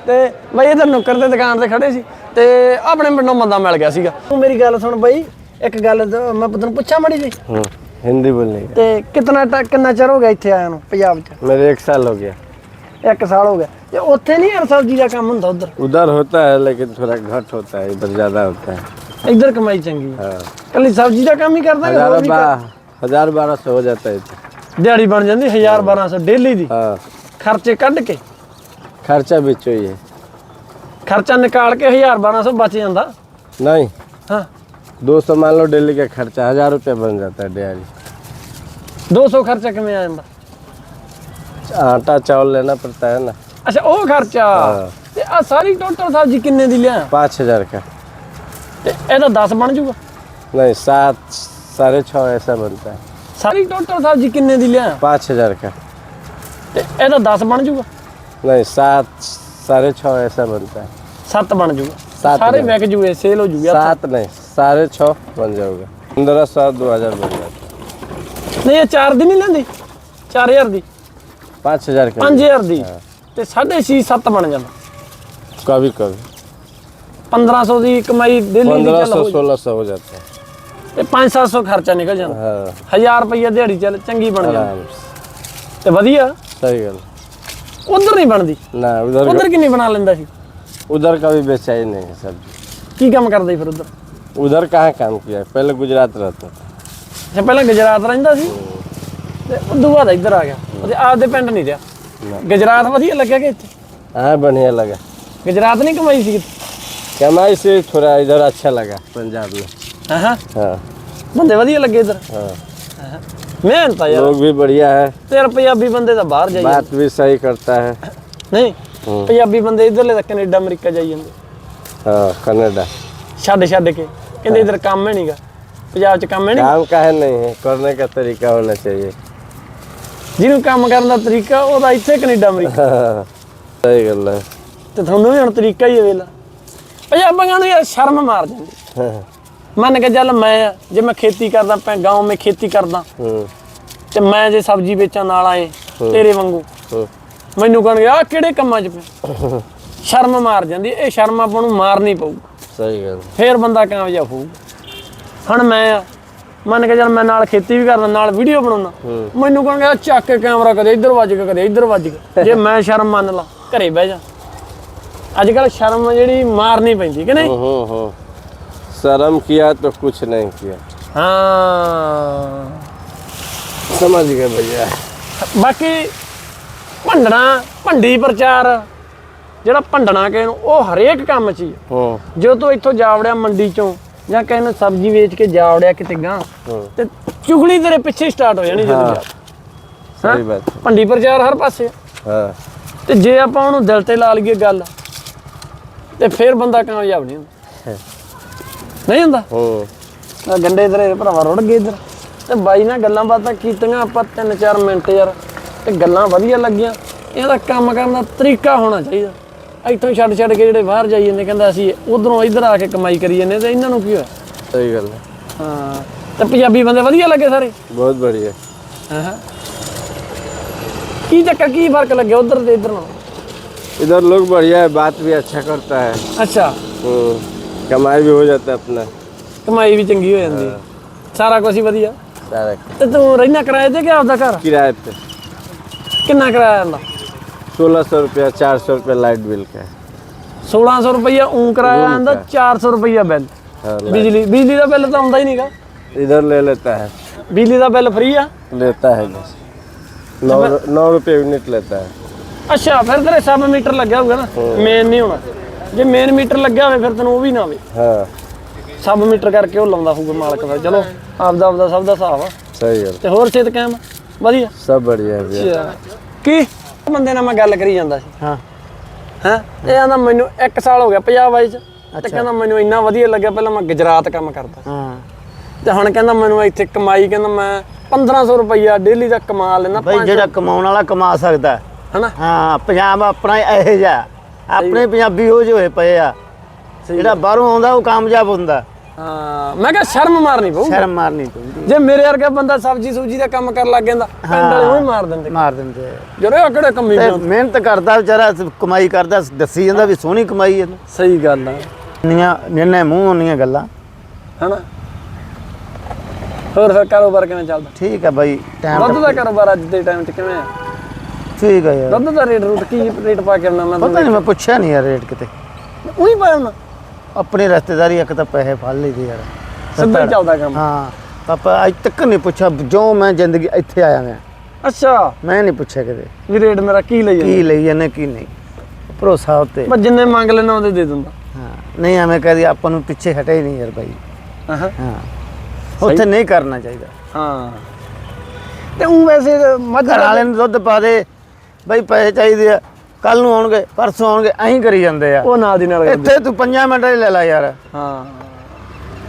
ਤੇ ਭਾਈ ਇਧਰ ਨੁੱਕਰ ਦੇ ਦੁਕਾਨ ਤੇ ਖੜੇ ਸੀ ਤੇ ਆਪਣੇ ਪਿੰਡੋਂ ਮੰਦਾ ਮਿਲ ਗਿਆ ਸੀਗਾ। ਤੂੰ ਮੇਰੀ ਗੱਲ ਸੁਣ ਬਾਈ ਇੱਕ ਗੱਲ ਮੈਂ ਤੈਨੂੰ ਪੁੱਛਾਂ ਮੜੀ ਜੀ ਹਾਂ ਹਿੰਦੀ ਬੋਲਣੀ ਤੇ ਕਿੰਨਾ ਕਿੰਨਾ ਚਿਰ ਹੋ ਗਿਆ ਇੱਥੇ ਆਇਆ ਨੂੰ ਪੰਜਾਬ 'ਚ? ਮੇਰੇ 1 ਸਾਲ ਹੋ ਗਿਆ। 1 ਸਾਲ ਹੋ ਗਿਆ। ਤੇ ਉੱਥੇ ਨਹੀਂ ਯਾਰ ਸਬਜ਼ੀ ਦਾ ਕੰਮ ਹੁੰਦਾ ਉਧਰ उधर होता है लेकिन थोड़ा घट होता है इधर ज्यादा होता है ਇੱਧਰ ਕਮਾਈ ਚੰਗੀ ਹੈ हाँ ਕੱਲੀ ਸਬਜ਼ੀ ਦਾ ਕੰਮ ਹੀ ਕਰਦਾ ਕਿ ਹੋਰ हजार ਵੀ ਕਰ- बा- हजार बारह सौ हो जाता है इधर ਦਿਹਾੜੀ ਬਣ ਜਾਂਦੀ 1000 1200 ਡੇਲੀ ਦੀ हाँ ਖਰਚੇ ਕੱਢ ਕੇ खर्चा भी चाहिए ਖਰਚਾ ਨਿਕਾਲ ਕੇ 1000 1200 ਬਚ ਜਾਂਦਾ नहीं ਹਾਂ दो सौ मान लो डेली का खर्चा हजार रुपया बन जाता है डेली 200 ਖਰਚਾ ਕਿਵੇਂ ਆ ਜਾਂਦਾ आटा चावल लेना पड़ता है ना ਅੱਛਾ ਉਹ ਖਰਚਾ ਹਾਂ। ਤੇ ਆ ਸਾਰੀ ਟੋਟਲ ਸਬਜ਼ੀ ਕਿੰਨੇ ਦੀ ਲਿਆ पाँच हजार का ਤੇ ਇਹਦਾ 10 ਬਣ ਜਾਊਗਾ नहीं सात साढ़े छः ऐसा बनता है ਸਾਰੀ ਟੋਟਲ ਸਬਜ਼ੀ ਕਿੰਨੇ ਦੀ ਲਿਆ पाँच हजार का ਤੇ ਇਹਦਾ 10 ਬਣ ਜਾਊਗਾ नहीं सात साढ़े छः ऐसा बनता है 7 ਬਣ ਜਾਊਗਾ ਸੱਤ ਸਾਰੇ ਬਣ। ਵਿਕ ਜੂਏ ਸੇਲ ਹੋ ਜੂਗਾ सात नहीं साढ़े छः बन जाओगे पंद्रह सौ दो हजार बन जाता ਨਹੀਂ ਇਹ 4 ਦੀ ਨਹੀਂ ਲੈਂਦੀ 4000 ਦੀ है पाँच हजार का 5000 ਦੀ ਤੇ 6.5 7 ਬਣ ਜਾਂਦਾ कभी कभी 1500 ਦੀ ਕਮਾਈ ਡੇਲੀ ਦੀ पंद्रह ਚੱਲ सौ ਹੋ ਜਾਊ। सोलह सौ हो जाता है ਤੇ 5-700 ਖਰਚਾ ਨਿਕਲ ਜਾਂਦਾ हाँ 1000 ਰੁਪਈਆ ਦਿਹਾੜੀ ਚੱਲ ਚੰਗੀ ਬਣ ਜਾਂਦੀ आराम से ਤੇ ਵਧੀਆ सही गल ਉਧਰ ਨਹੀਂ ਬਣਦੀ ना उधर ਉਧਰ ਕਿੰਨੀ ਬਣਾ ਲੈਂਦਾ ਸੀ उधर कभी बेचा ही नहीं है सब्जी ਕੀ ਕੰਮ ਕਰਦਾ ਸੀ ਫਿਰ ਉਧਰ उधर कहाँ काम किया है? पहले गुजरात रहता था ਅੱਛਾ ਪਹਿਲਾਂ ਗੁਜਰਾਤ ਰਹਿੰਦਾ ਸੀ ਤੇ ਉਦੋਂ ਬਾਅਦ ਇੱਧਰ ਆ ਗਿਆ ਉਹਦੇ ਆਪਦੇ ਪਿੰਡ ਨਹੀਂ ਰਿਹਾ ਗੁਜਰਾਤ ਵਧੀਆ ਲੱਗਿਆ ਕਿ ਇੱਥੇ हाँ बढ़िया लगा ਗੁਜਰਾਤ ਨਹੀਂ ਕਮਾਈ ਸੀ ਕਿਤੇ कमाई से थोड़ा इधर अच्छा लगा पंजाब में ਹਾਂ ਹਾਂ हाँ ਬੰਦੇ ਵਧੀਆ ਲੱਗੇ ਇੱਧਰ हाँ ਮਿਹਨਤ ਆ ਯਾਰ लोग भी बढ़िया है ਤੇ ਯਾਰ ਪੰਜਾਬੀ ਬੰਦੇ ਤਾਂ ਬਾਹਰ ਜਾਈ ਜਾਂਦੇ बात भी सही करता है ਨਹੀਂ ਹੂੰ। ਪੰਜਾਬੀ ਬੰਦੇ ਇੱਧਰਲੇ ਤਾਂ ਕੈਨੇਡਾ ਅਮਰੀਕਾ ਜਾਈ ਜਾਂਦੇ हाँ कनाडा ਛੱਡ ਛੱਡ ਕੇ ਕਹਿੰਦੇ ਇੱਧਰ ਕੰਮ ਹੈ ਨਹੀਂਗਾ ਪੰਜਾਬ 'ਚ ਕੰਮ ਹੈ ਨਹੀਂ काम का है नहीं है करने का तरीका होना चाहिए ਜਿਹਨੂੰ ਕੰਮ ਕਰਨ ਦਾ ਤਰੀਕਾ ਉਹਦਾ ਇੱਥੇ ਕੈਨੇਡਾ ਅਮਰੀਕਾ। ਸਹੀ ਗੱਲ ਹੈ। ਤੇ ਤੁਹਾਨੂੰ ਵੀ ਹੁਣ ਤਰੀਕਾ ਹੀ ਵੇਲਾ। ਪੰਜਾਬੀਆਂ ਨੂੰ ਯਾਰ ਸ਼ਰਮ ਮਾਰ ਜਾਂਦੀ। ਮੰਨ ਕੇ ਚੱਲ ਮੈਂ ਜੇ ਮੈਂ ਖੇਤੀ ਕਰਦਾ ਪੈ گاؤں ਮੇ ਖੇਤੀ ਕਰਦਾ। ਤੇ ਮੈਂ ਜੇ ਸਬਜ਼ੀ ਵੇਚਣ ਵਾਲਾ ਏ ਤੇਰੇ ਵਾਂਗੂ। ਮੈਨੂੰ ਕਹਣਗੇ ਗਿਆ ਕਿਹੜੇ ਕੰਮਾਂ 'ਚ ਪੈ ਸ਼ਰਮ ਮਾਰ ਜਾਂਦੀ। ਇਹ ਸ਼ਰਮ ਆਪਾਂ ਨੂੰ ਮਾਰਨੀ ਪਊ। ਸਹੀ ਗੱਲ। ਫੇਰ ਬੰਦਾ ਕਾਮਯਾਬ ਹੋਊ। ਹੁਣ ਮੈਂ ਆ ਮੰਨ ਕੇ ਚੱਲ ਮੈਂ ਨਾਲ ਖੇਤੀ ਵੀ ਕਰਦਾ ਨਾਲ ਵੀਡੀਓ ਬਣਾਉਣਾ ਮੈਨੂੰ ਕਹਿੰਦਾ ਚੱਕ ਕੇ ਕੈਮਰਾ ਕਦੇ ਇੱਧਰ ਵੱਜ ਕੇ ਕਦੇ ਇੱਧਰ ਵੱਜ ਕੇ ਜੇ ਮੈਂ ਸ਼ਰਮ ਮੰਨ ਲਾ ਘਰੇ ਬਹਿ ਜਾ। ਅੱਜ ਕੱਲ ਸ਼ਰਮ ਜਿਹੜੀ ਮਾਰਨੀ ਪੈਂਦੀ ਕਿ ਨਹੀਂ? ਹੋ ਹੋ। ਸ਼ਰਮ ਕੀਆ ਤਾਂ ਕੁਛ ਨਹੀਂ ਕੀਆ। ਹਾਂ। ਸਮਝ ਗਏ ਭਈਆ। ਬਾਕੀ ਭੰਡਣਾ ਭੰਡੀ ਪ੍ਰਚਾਰ ਜਿਹੜਾ ਭੰਡਣਾ ਕੇ ਉਹ ਹਰੇਕ ਕੰਮ 'ਚ ਹੀ ਹੋ। ਜੋ ਤੂੰ ਇੱਥੋਂ ਜਾਵੜਿਆ ਮੰਡੀ 'ਚੋਂ ਜਾਂ ਕਿਸੇ ਨੂੰ ਸਬਜ਼ੀ ਵੇਚ ਕੇ ਜਾ ਕਿਤੇ ਗਾਂ ਤੇ ਚੁਗਲੀ ਤੇਰੇ ਪਿੱਛੇ ਸਟਾਰਟ ਹੋ ਜਾਣੀ ਜਦੋਂ ਸਹੀ ਬਾਤ। ਭੰਡੀ ਪ੍ਰਚਾਰ ਹਰ ਪਾਸੇ। ਹਾਂ। ਤੇ ਜੇ ਆਪਾਂ ਉਹਨੂੰ ਦਿਲ ਤੇ ਲਾ ਲਈਏ ਗੱਲ ਤੇ ਫਿਰ ਬੰਦਾ ਕਾਮਯਾਬ ਨਹੀਂ ਹੁੰਦਾ। ਨਹੀਂ ਹੁੰਦਾ? ਹੋ ਗੰਡੇ ਤੇਰੇ ਭਰਾਵਾ ਰੁੜ ਗਏ ਇਧਰ। ਤੇ ਬਾਈ ਨਾਲ ਗੱਲਾਂ ਬਾਤਾਂ ਕੀਤੀਆਂ ਆਪਾਂ 3-4 ਮਿੰਟ ਯਾਰ ਤੇ ਗੱਲਾਂ ਵਧੀਆ ਲੱਗੀਆਂ। ਇਹਦਾ ਕੰਮ ਕਰਨ ਦਾ ਤਰੀਕਾ ਹੋਣਾ ਚਾਹੀਦਾ। ਇੱਥੋਂ ਛੱਡ ਛੱਡ ਕੇ ਜਿਹੜੇ ਬਾਹਰ ਜਾਈ ਜਾਂਦੇ ਕਹਿੰਦਾ ਅਸੀਂ ਉਧਰੋਂ ਇੱਧਰ ਆ ਕੇ ਕਮਾਈ ਕਰੀ ਜਾਂਦੇ ਤੇ ਇਹਨਾਂ ਨੂੰ ਕੀ ਹੋਇਆ सही गल है ਹਾਂ ਤੇ ਪੰਜਾਬੀ ਬੰਦੇ ਵਧੀਆ ਲੱਗੇ ਸਾਰੇ बहुत बढ़िया ਹਾਂ ਕੀ ਚੱਕਰ ਕੀ ਫਰਕ ਲੱਗਿਆ ਉਧਰ ਤੇ ਇੱਧਰ ਨਾਲ इधर लोग बढ़िया है बात भी अच्छा करता है ਅੱਛਾ हम्म, कमाई भी हो जाता है अपना ਕਮਾਈ ਵੀ ਚੰਗੀ ਹੋ ਜਾਂਦੀ ਹੈ। ਸਾਰਾ ਕੁਝ ਹੀ ਵਧੀਆ सारा ਤੇ ਤੂੰ ਰਹਿਣਾ ਕਿਰਾਏ ਤੇ ਕਿ ਆਪਦਾ ਘਰ किराए पे ਕਿੰਨਾ ਕਿਰਾਇਆ ਆਂਦਾ सोलह सौ रुपया चार सौ रुपया लाइट बिल का है 1600 ਰੁਪਈਆ ਊਂ ਕਿਰਾਇਆ ਆਂਦਾ 400 ਰੁਪਈਆ ਬਿੱਲ हाँ, लाइट। ਬਿਜਲੀ ਬਿਜਲੀ ਦਾ ਬਿੱਲ ਤਾਂ ਆਉਂਦਾ ਹੀ ਨਹੀਂਗਾ इधर ले लेता है ਬਿਜਲੀ ਦਾ ਬਿੱਲ ਫ੍ਰੀ ਆ लेता है बस नौ नौ रुपये यूनिट लेता है ਅੱਛਾ ਫਿਰ ਤੇਰੇ ਸਬ ਮੀਟਰ ਲੱਗਿਆ ਹੋਊਗਾ ਨਾ ਮੇਨ ਨਹੀਂ ਹੋਣਾ ਜੇ ਮੇਨ ਮੀਟਰ ਲੱਗਿਆ ਹੋਵੇ ਫਿਰ ਤੈਨੂੰ ਉਹ ਵੀ ਨਾ ਆਵੇ हाँ ਸਬ ਮੀਟਰ ਕਰਕੇ ਉਹ ਲਾਉਂਦਾ ਹੋਊਗਾ ਮਾਲਕ ਫਿਰ ਚਲੋ ਆਪਦਾ ਆਪਦਾ ਸਭ ਦਾ ਹਿਸਾਬ ਆ सही है ਤੇ ਹੋਰ ਸਿਹਤ ਕਾਇਮ ਆ? ਵਧੀਆ सब बढ़िया है भैया ਕੀ ਬੰਦੇ ਨਾਲ ਮੈਂ ਗੱਲ ਕਰੀ ਜਾਂਦਾ ਸੀ। ਹਾਂ। ਹੈਂ? ਇਹ ਆਂਦਾ ਮੈਨੂੰ 1 ਸਾਲ ਹੋ ਗਿਆ ਪੰਜਾਬ ਆਈ ਚ। ਤੇ ਕਹਿੰਦਾ ਮੈਨੂੰ ਇੰਨਾ ਵਧੀਆ ਲੱਗਿਆ ਪਹਿਲਾਂ ਮੈਂ ਗੁਜਰਾਤ ਕੰਮ ਕਰਦਾ ਹਾਂ। ਤੇ ਹੁਣ ਕਹਿੰਦਾ ਮੈਨੂੰ ਇੱਥੇ ਕਮਾਈ ਕਹਿੰਦਾ ਮੈਂ 1500 ਰੁਪਈਆ ਡੇਲੀ ਦਾ ਕਮਾ ਲੈਣਾ ਬਈ ਜਿਹੜਾ ਕਮਾਉਣ ਵਾਲਾ ਕਮਾ ਸਕਦਾ। ਹੈ। ਹਨਾ? ਹਾਂ ਪੰਜਾਬ ਆਪਣਾ ਇਹੋ ਜਿਹਾ। ਆਪਣੇ ਪੰਜਾਬੀ ਹੋ ਜਿਹੇ ਹੋਏ ਪਏ ਆ। ਜਿਹੜਾ ਬਾਹਰੋਂ ਆਉਂਦਾ ਉਹ ਕਾਮਯਾਬ ਹੁੰਦਾ। ਹਾਂ ਮੈਂ ਕਿਹਾ ਸ਼ਰਮ ਮਾਰਨੀ ਪਊ। ਸ਼ਰਮ ਮਾਰਨੀ ਚਾਹੀਦੀ ਜੇ ਮੇਰੇ ਵਰਗਾ ਬੰਦਾ ਸਬਜੀ ਸੂਜੀ ਦਾ ਕੰਮ ਕਰਨ ਲੱਗ ਜਾਂਦਾ ਪਿੰਡ ਵਾਲੇ ਉਹੀ ਮਾਰ ਦਿੰਦੇ। ਮਾਰ ਦਿੰਦੇ। ਜਿਹੜੇ ਉਹ ਕਿਹੜੇ ਕੰਮੀ ਤੇ ਜਾਂਦੇ। ਮਿਹਨਤ ਕਰਦਾ ਵਿਚਾਰਾ ਕਮਾਈ ਕਰਦਾ ਦੱਸੀ ਜਾਂਦਾ ਵੀ ਸੋਹਣੀ ਕਮਾਈ ਹੈ ਸਹੀ ਗੱਲ ਆ। ਇੰਨੀਆਂ ਨਿੰਨੇ ਮੂੰਹ ਉਹਨੀਆਂ ਗੱਲਾਂ। ਹਨਾ? ਹੋਰ ਫਿਰ ਕਾਰੋਬਾਰ ਕਿਵੇਂ ਚੱਲਦਾ? ਠੀਕ ਹੈ ਬਾਈ ਟਾਈਮ ਦੁੱਧ ਦਾ ਕਾਰੋਬਾਰ ਅੱਜ ਦੇ ਟਾਈਮ 'ਚ ਕਿਵੇਂ ਆ? ਠੀਕ ਹੈ ਯਾਰ। ਦੁੱਧ ਦਾ ਰੇਟ ਰੂਟ ਕੀ ਰੇਟ ਪਾ ਕੇ ਆਉਣਾ ਮੈਂ ਪਤਾ ਨਹੀਂ ਮੈਂ ਪੁੱਛਿਆ ਨਹੀਂ ਯਾਰ ਰੇਟ ਕਿਤੇ। ਉਹੀ ਪਾਇਆ ਹੁੰਦਾ ਆਪਣੀ ਰਿਸ਼ਤੇਦਾਰੀ ਇੱਕ ਤਾਂ ਪੈਸੇ ਫੜ ਲਈਦੇ ਯਾਰ। ਸਿੱਧਾ ਹੀ ਚੱਲਦਾ ਕੰਮ। ਹਾਂ ਪਾਪਾ ਅੱਜ ਤੱਕ ਨਹੀਂ ਪੁੱਛਿਆ ਜੋ ਮੈਂ ਜ਼ਿੰਦਗੀ ਇੱਥੇ ਆਇਆ ਮੈਂ। ਅੱਛਾ। ਮੈਂ ਨਹੀਂ ਪੁੱਛਿਆ ਕਦੇ ਵੀ ਰੇਟ ਮੇਰਾ ਕੀ ਲਈ ਜਾਂਦਾ? ਕੀ ਲਈ ਇਹਨੇ ਕੀ ਨਹੀਂ। ਭਰੋਸਾ ਉੱਤੇ। ਮੈਂ ਜਿੰਨੇ ਮੰਗ ਲੈਣਾ ਉਹਦੇ ਦੇ ਦਿੰਦਾ। ਹਾਂ ਨਹੀਂ ਐਵੇਂ ਕਹਦੀ ਆਪਾਂ ਨੂੰ ਪਿੱਛੇ ਹਟੇ ਹੀ ਨਹੀਂ ਯਾਰ ਬਾਈ। ਹਾਂ ਹਾਂ। ਉੱਥੇ ਨਹੀਂ ਕਰਨਾ ਚਾਹੀਦਾ। ਹਾਂ। ਤੇ ਉਹ ਵੈਸੇ ਮੱਝ ਵਾਲੇ ਨੂੰ ਦੁੱਧ ਪਾ ਦੇ। ਬਈ ਪੈਸੇ ਚਾਹੀਦੇ ਆ। ਕੱਲ ਨੂੰ ਆਉਣਗੇ ਪਰਸੋਂ ਆਉਣਗੇ ਐਂ ਕਰੀ ਜਾਂਦੇ ਆ। ਉਹ ਨਾਲ ਦੀ ਨਾਲ। ਇੱਥੇ ਤੂੰ 5 ਮਿੰਟਾਂ ਲੈ ਲੈ ਯਾਰ। ਹਾਂ।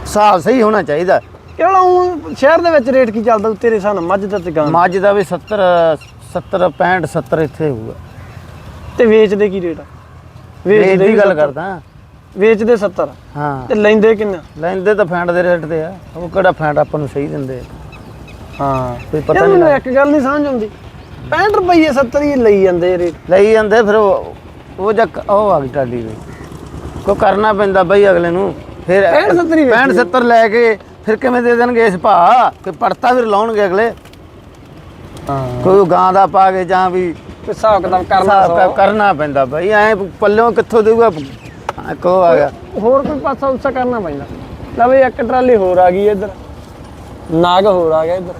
ਹਿਸਾਬ ਸਹੀ ਹੋਣਾ ਚਾਹੀਦਾ। ਕਿਹੜਾ ਉਹ ਸ਼ਹਿਰ ਦੇ ਵਿੱਚ ਰੇਟ ਕੀ ਚੱਲਦਾ? ਤੇਰੇ ਹਿਸਾਬ ਨਾਲ ਮੱਝ ਦਾ ਤੇ ਗਾਂ ਦਾ? ਮੱਝ ਦਾ ਵੀ 70 70 65 70 ਇੱਥੇ ਹੋਊਗਾ। ਤੇ ਵੇਚਦੇ ਕੀ ਰੇਟ ਆ? ਵੇਚ ਵੇਚਦੇ ਦੀ ਗੱਲ 70 ਕਰਦਾ। ਵੇਚਦੇ 70 ਹਾਂ। ਤੇ ਲੈਂਦੇ ਕਿੰਨਾ? ਲੈਂਦੇ ਤਾਂ ਫੈਂਟ ਦੇ ਰੇਟ ਤੇ ਆ। ਉਹ ਕਿਹੜਾ ਫੈਂਟ ਆਪਾਂ ਨੂੰ ਸਹੀ ਦਿੰਦੇ ਆ। ਹਾਂ। ਕੋਈ ਪਤਾ ਪਤਾ ਮੈਨੂੰ ਨਹੀਂ ਇੱਕ ਗੱਲ ਨਹੀਂ ਸਮਝ ਆਉਂਦੀ। 65 ਰੁਪਏ 70 ਹੀ ਲਈ ਜਾਂਦੇ ਰੇਟ ਲਈ ਜਾਂਦੇ ਫਿਰ ਉਹ ਉਹ ਜੱਕ ਉਹ ਆ ਗਈ ਟਾਲੀ ਵੀ। ਕੋ ਕਰਨਾ ਪੈਂਦਾ ਬਈ ਅਗਲੇ ਨੂੰ। ਫਿਰ 65 70 ਹੀ ਵੇਚੀ 65 70 ਲੈ ਕੇ ਫਿਰ ਕਿਵੇਂ ਦੇ ਦੇਣਗੇ ਇਸ ਭਾ? ਕਿ ਪੜਤਾ ਫਿਰ ਲਾਉਣਗੇ ਅਗਲੇ। ਕੋਈ ਗਾਂ ਦਾ ਪਾ ਕੇ ਜਾਂ ਵੀ ਕੋਈ ਹਿਸਾਬ ਕਿਤਾਬ ਕਰਨਾ ਪੈਂਦਾ ਬਈ। ਐ ਪੱਲਿਓਂ ਕਿੱਥੋਂ ਦੇਊਗਾ? ਕੋ ਆ ਗਿਆ। ਹੋਰ ਕੋਈ ਪਾਸਾ ਉਸਾ ਕਰਨਾ ਪੈਂਦਾ। ਲੈ ਬਈ ਇੱਕ ਟਰਾਲੀ ਹੋਰ ਆ ਗਈ ਇੱਧਰ। ਨਾਗ ਹੋਰ ਆ ਗਿਆ ਇੱਧਰ।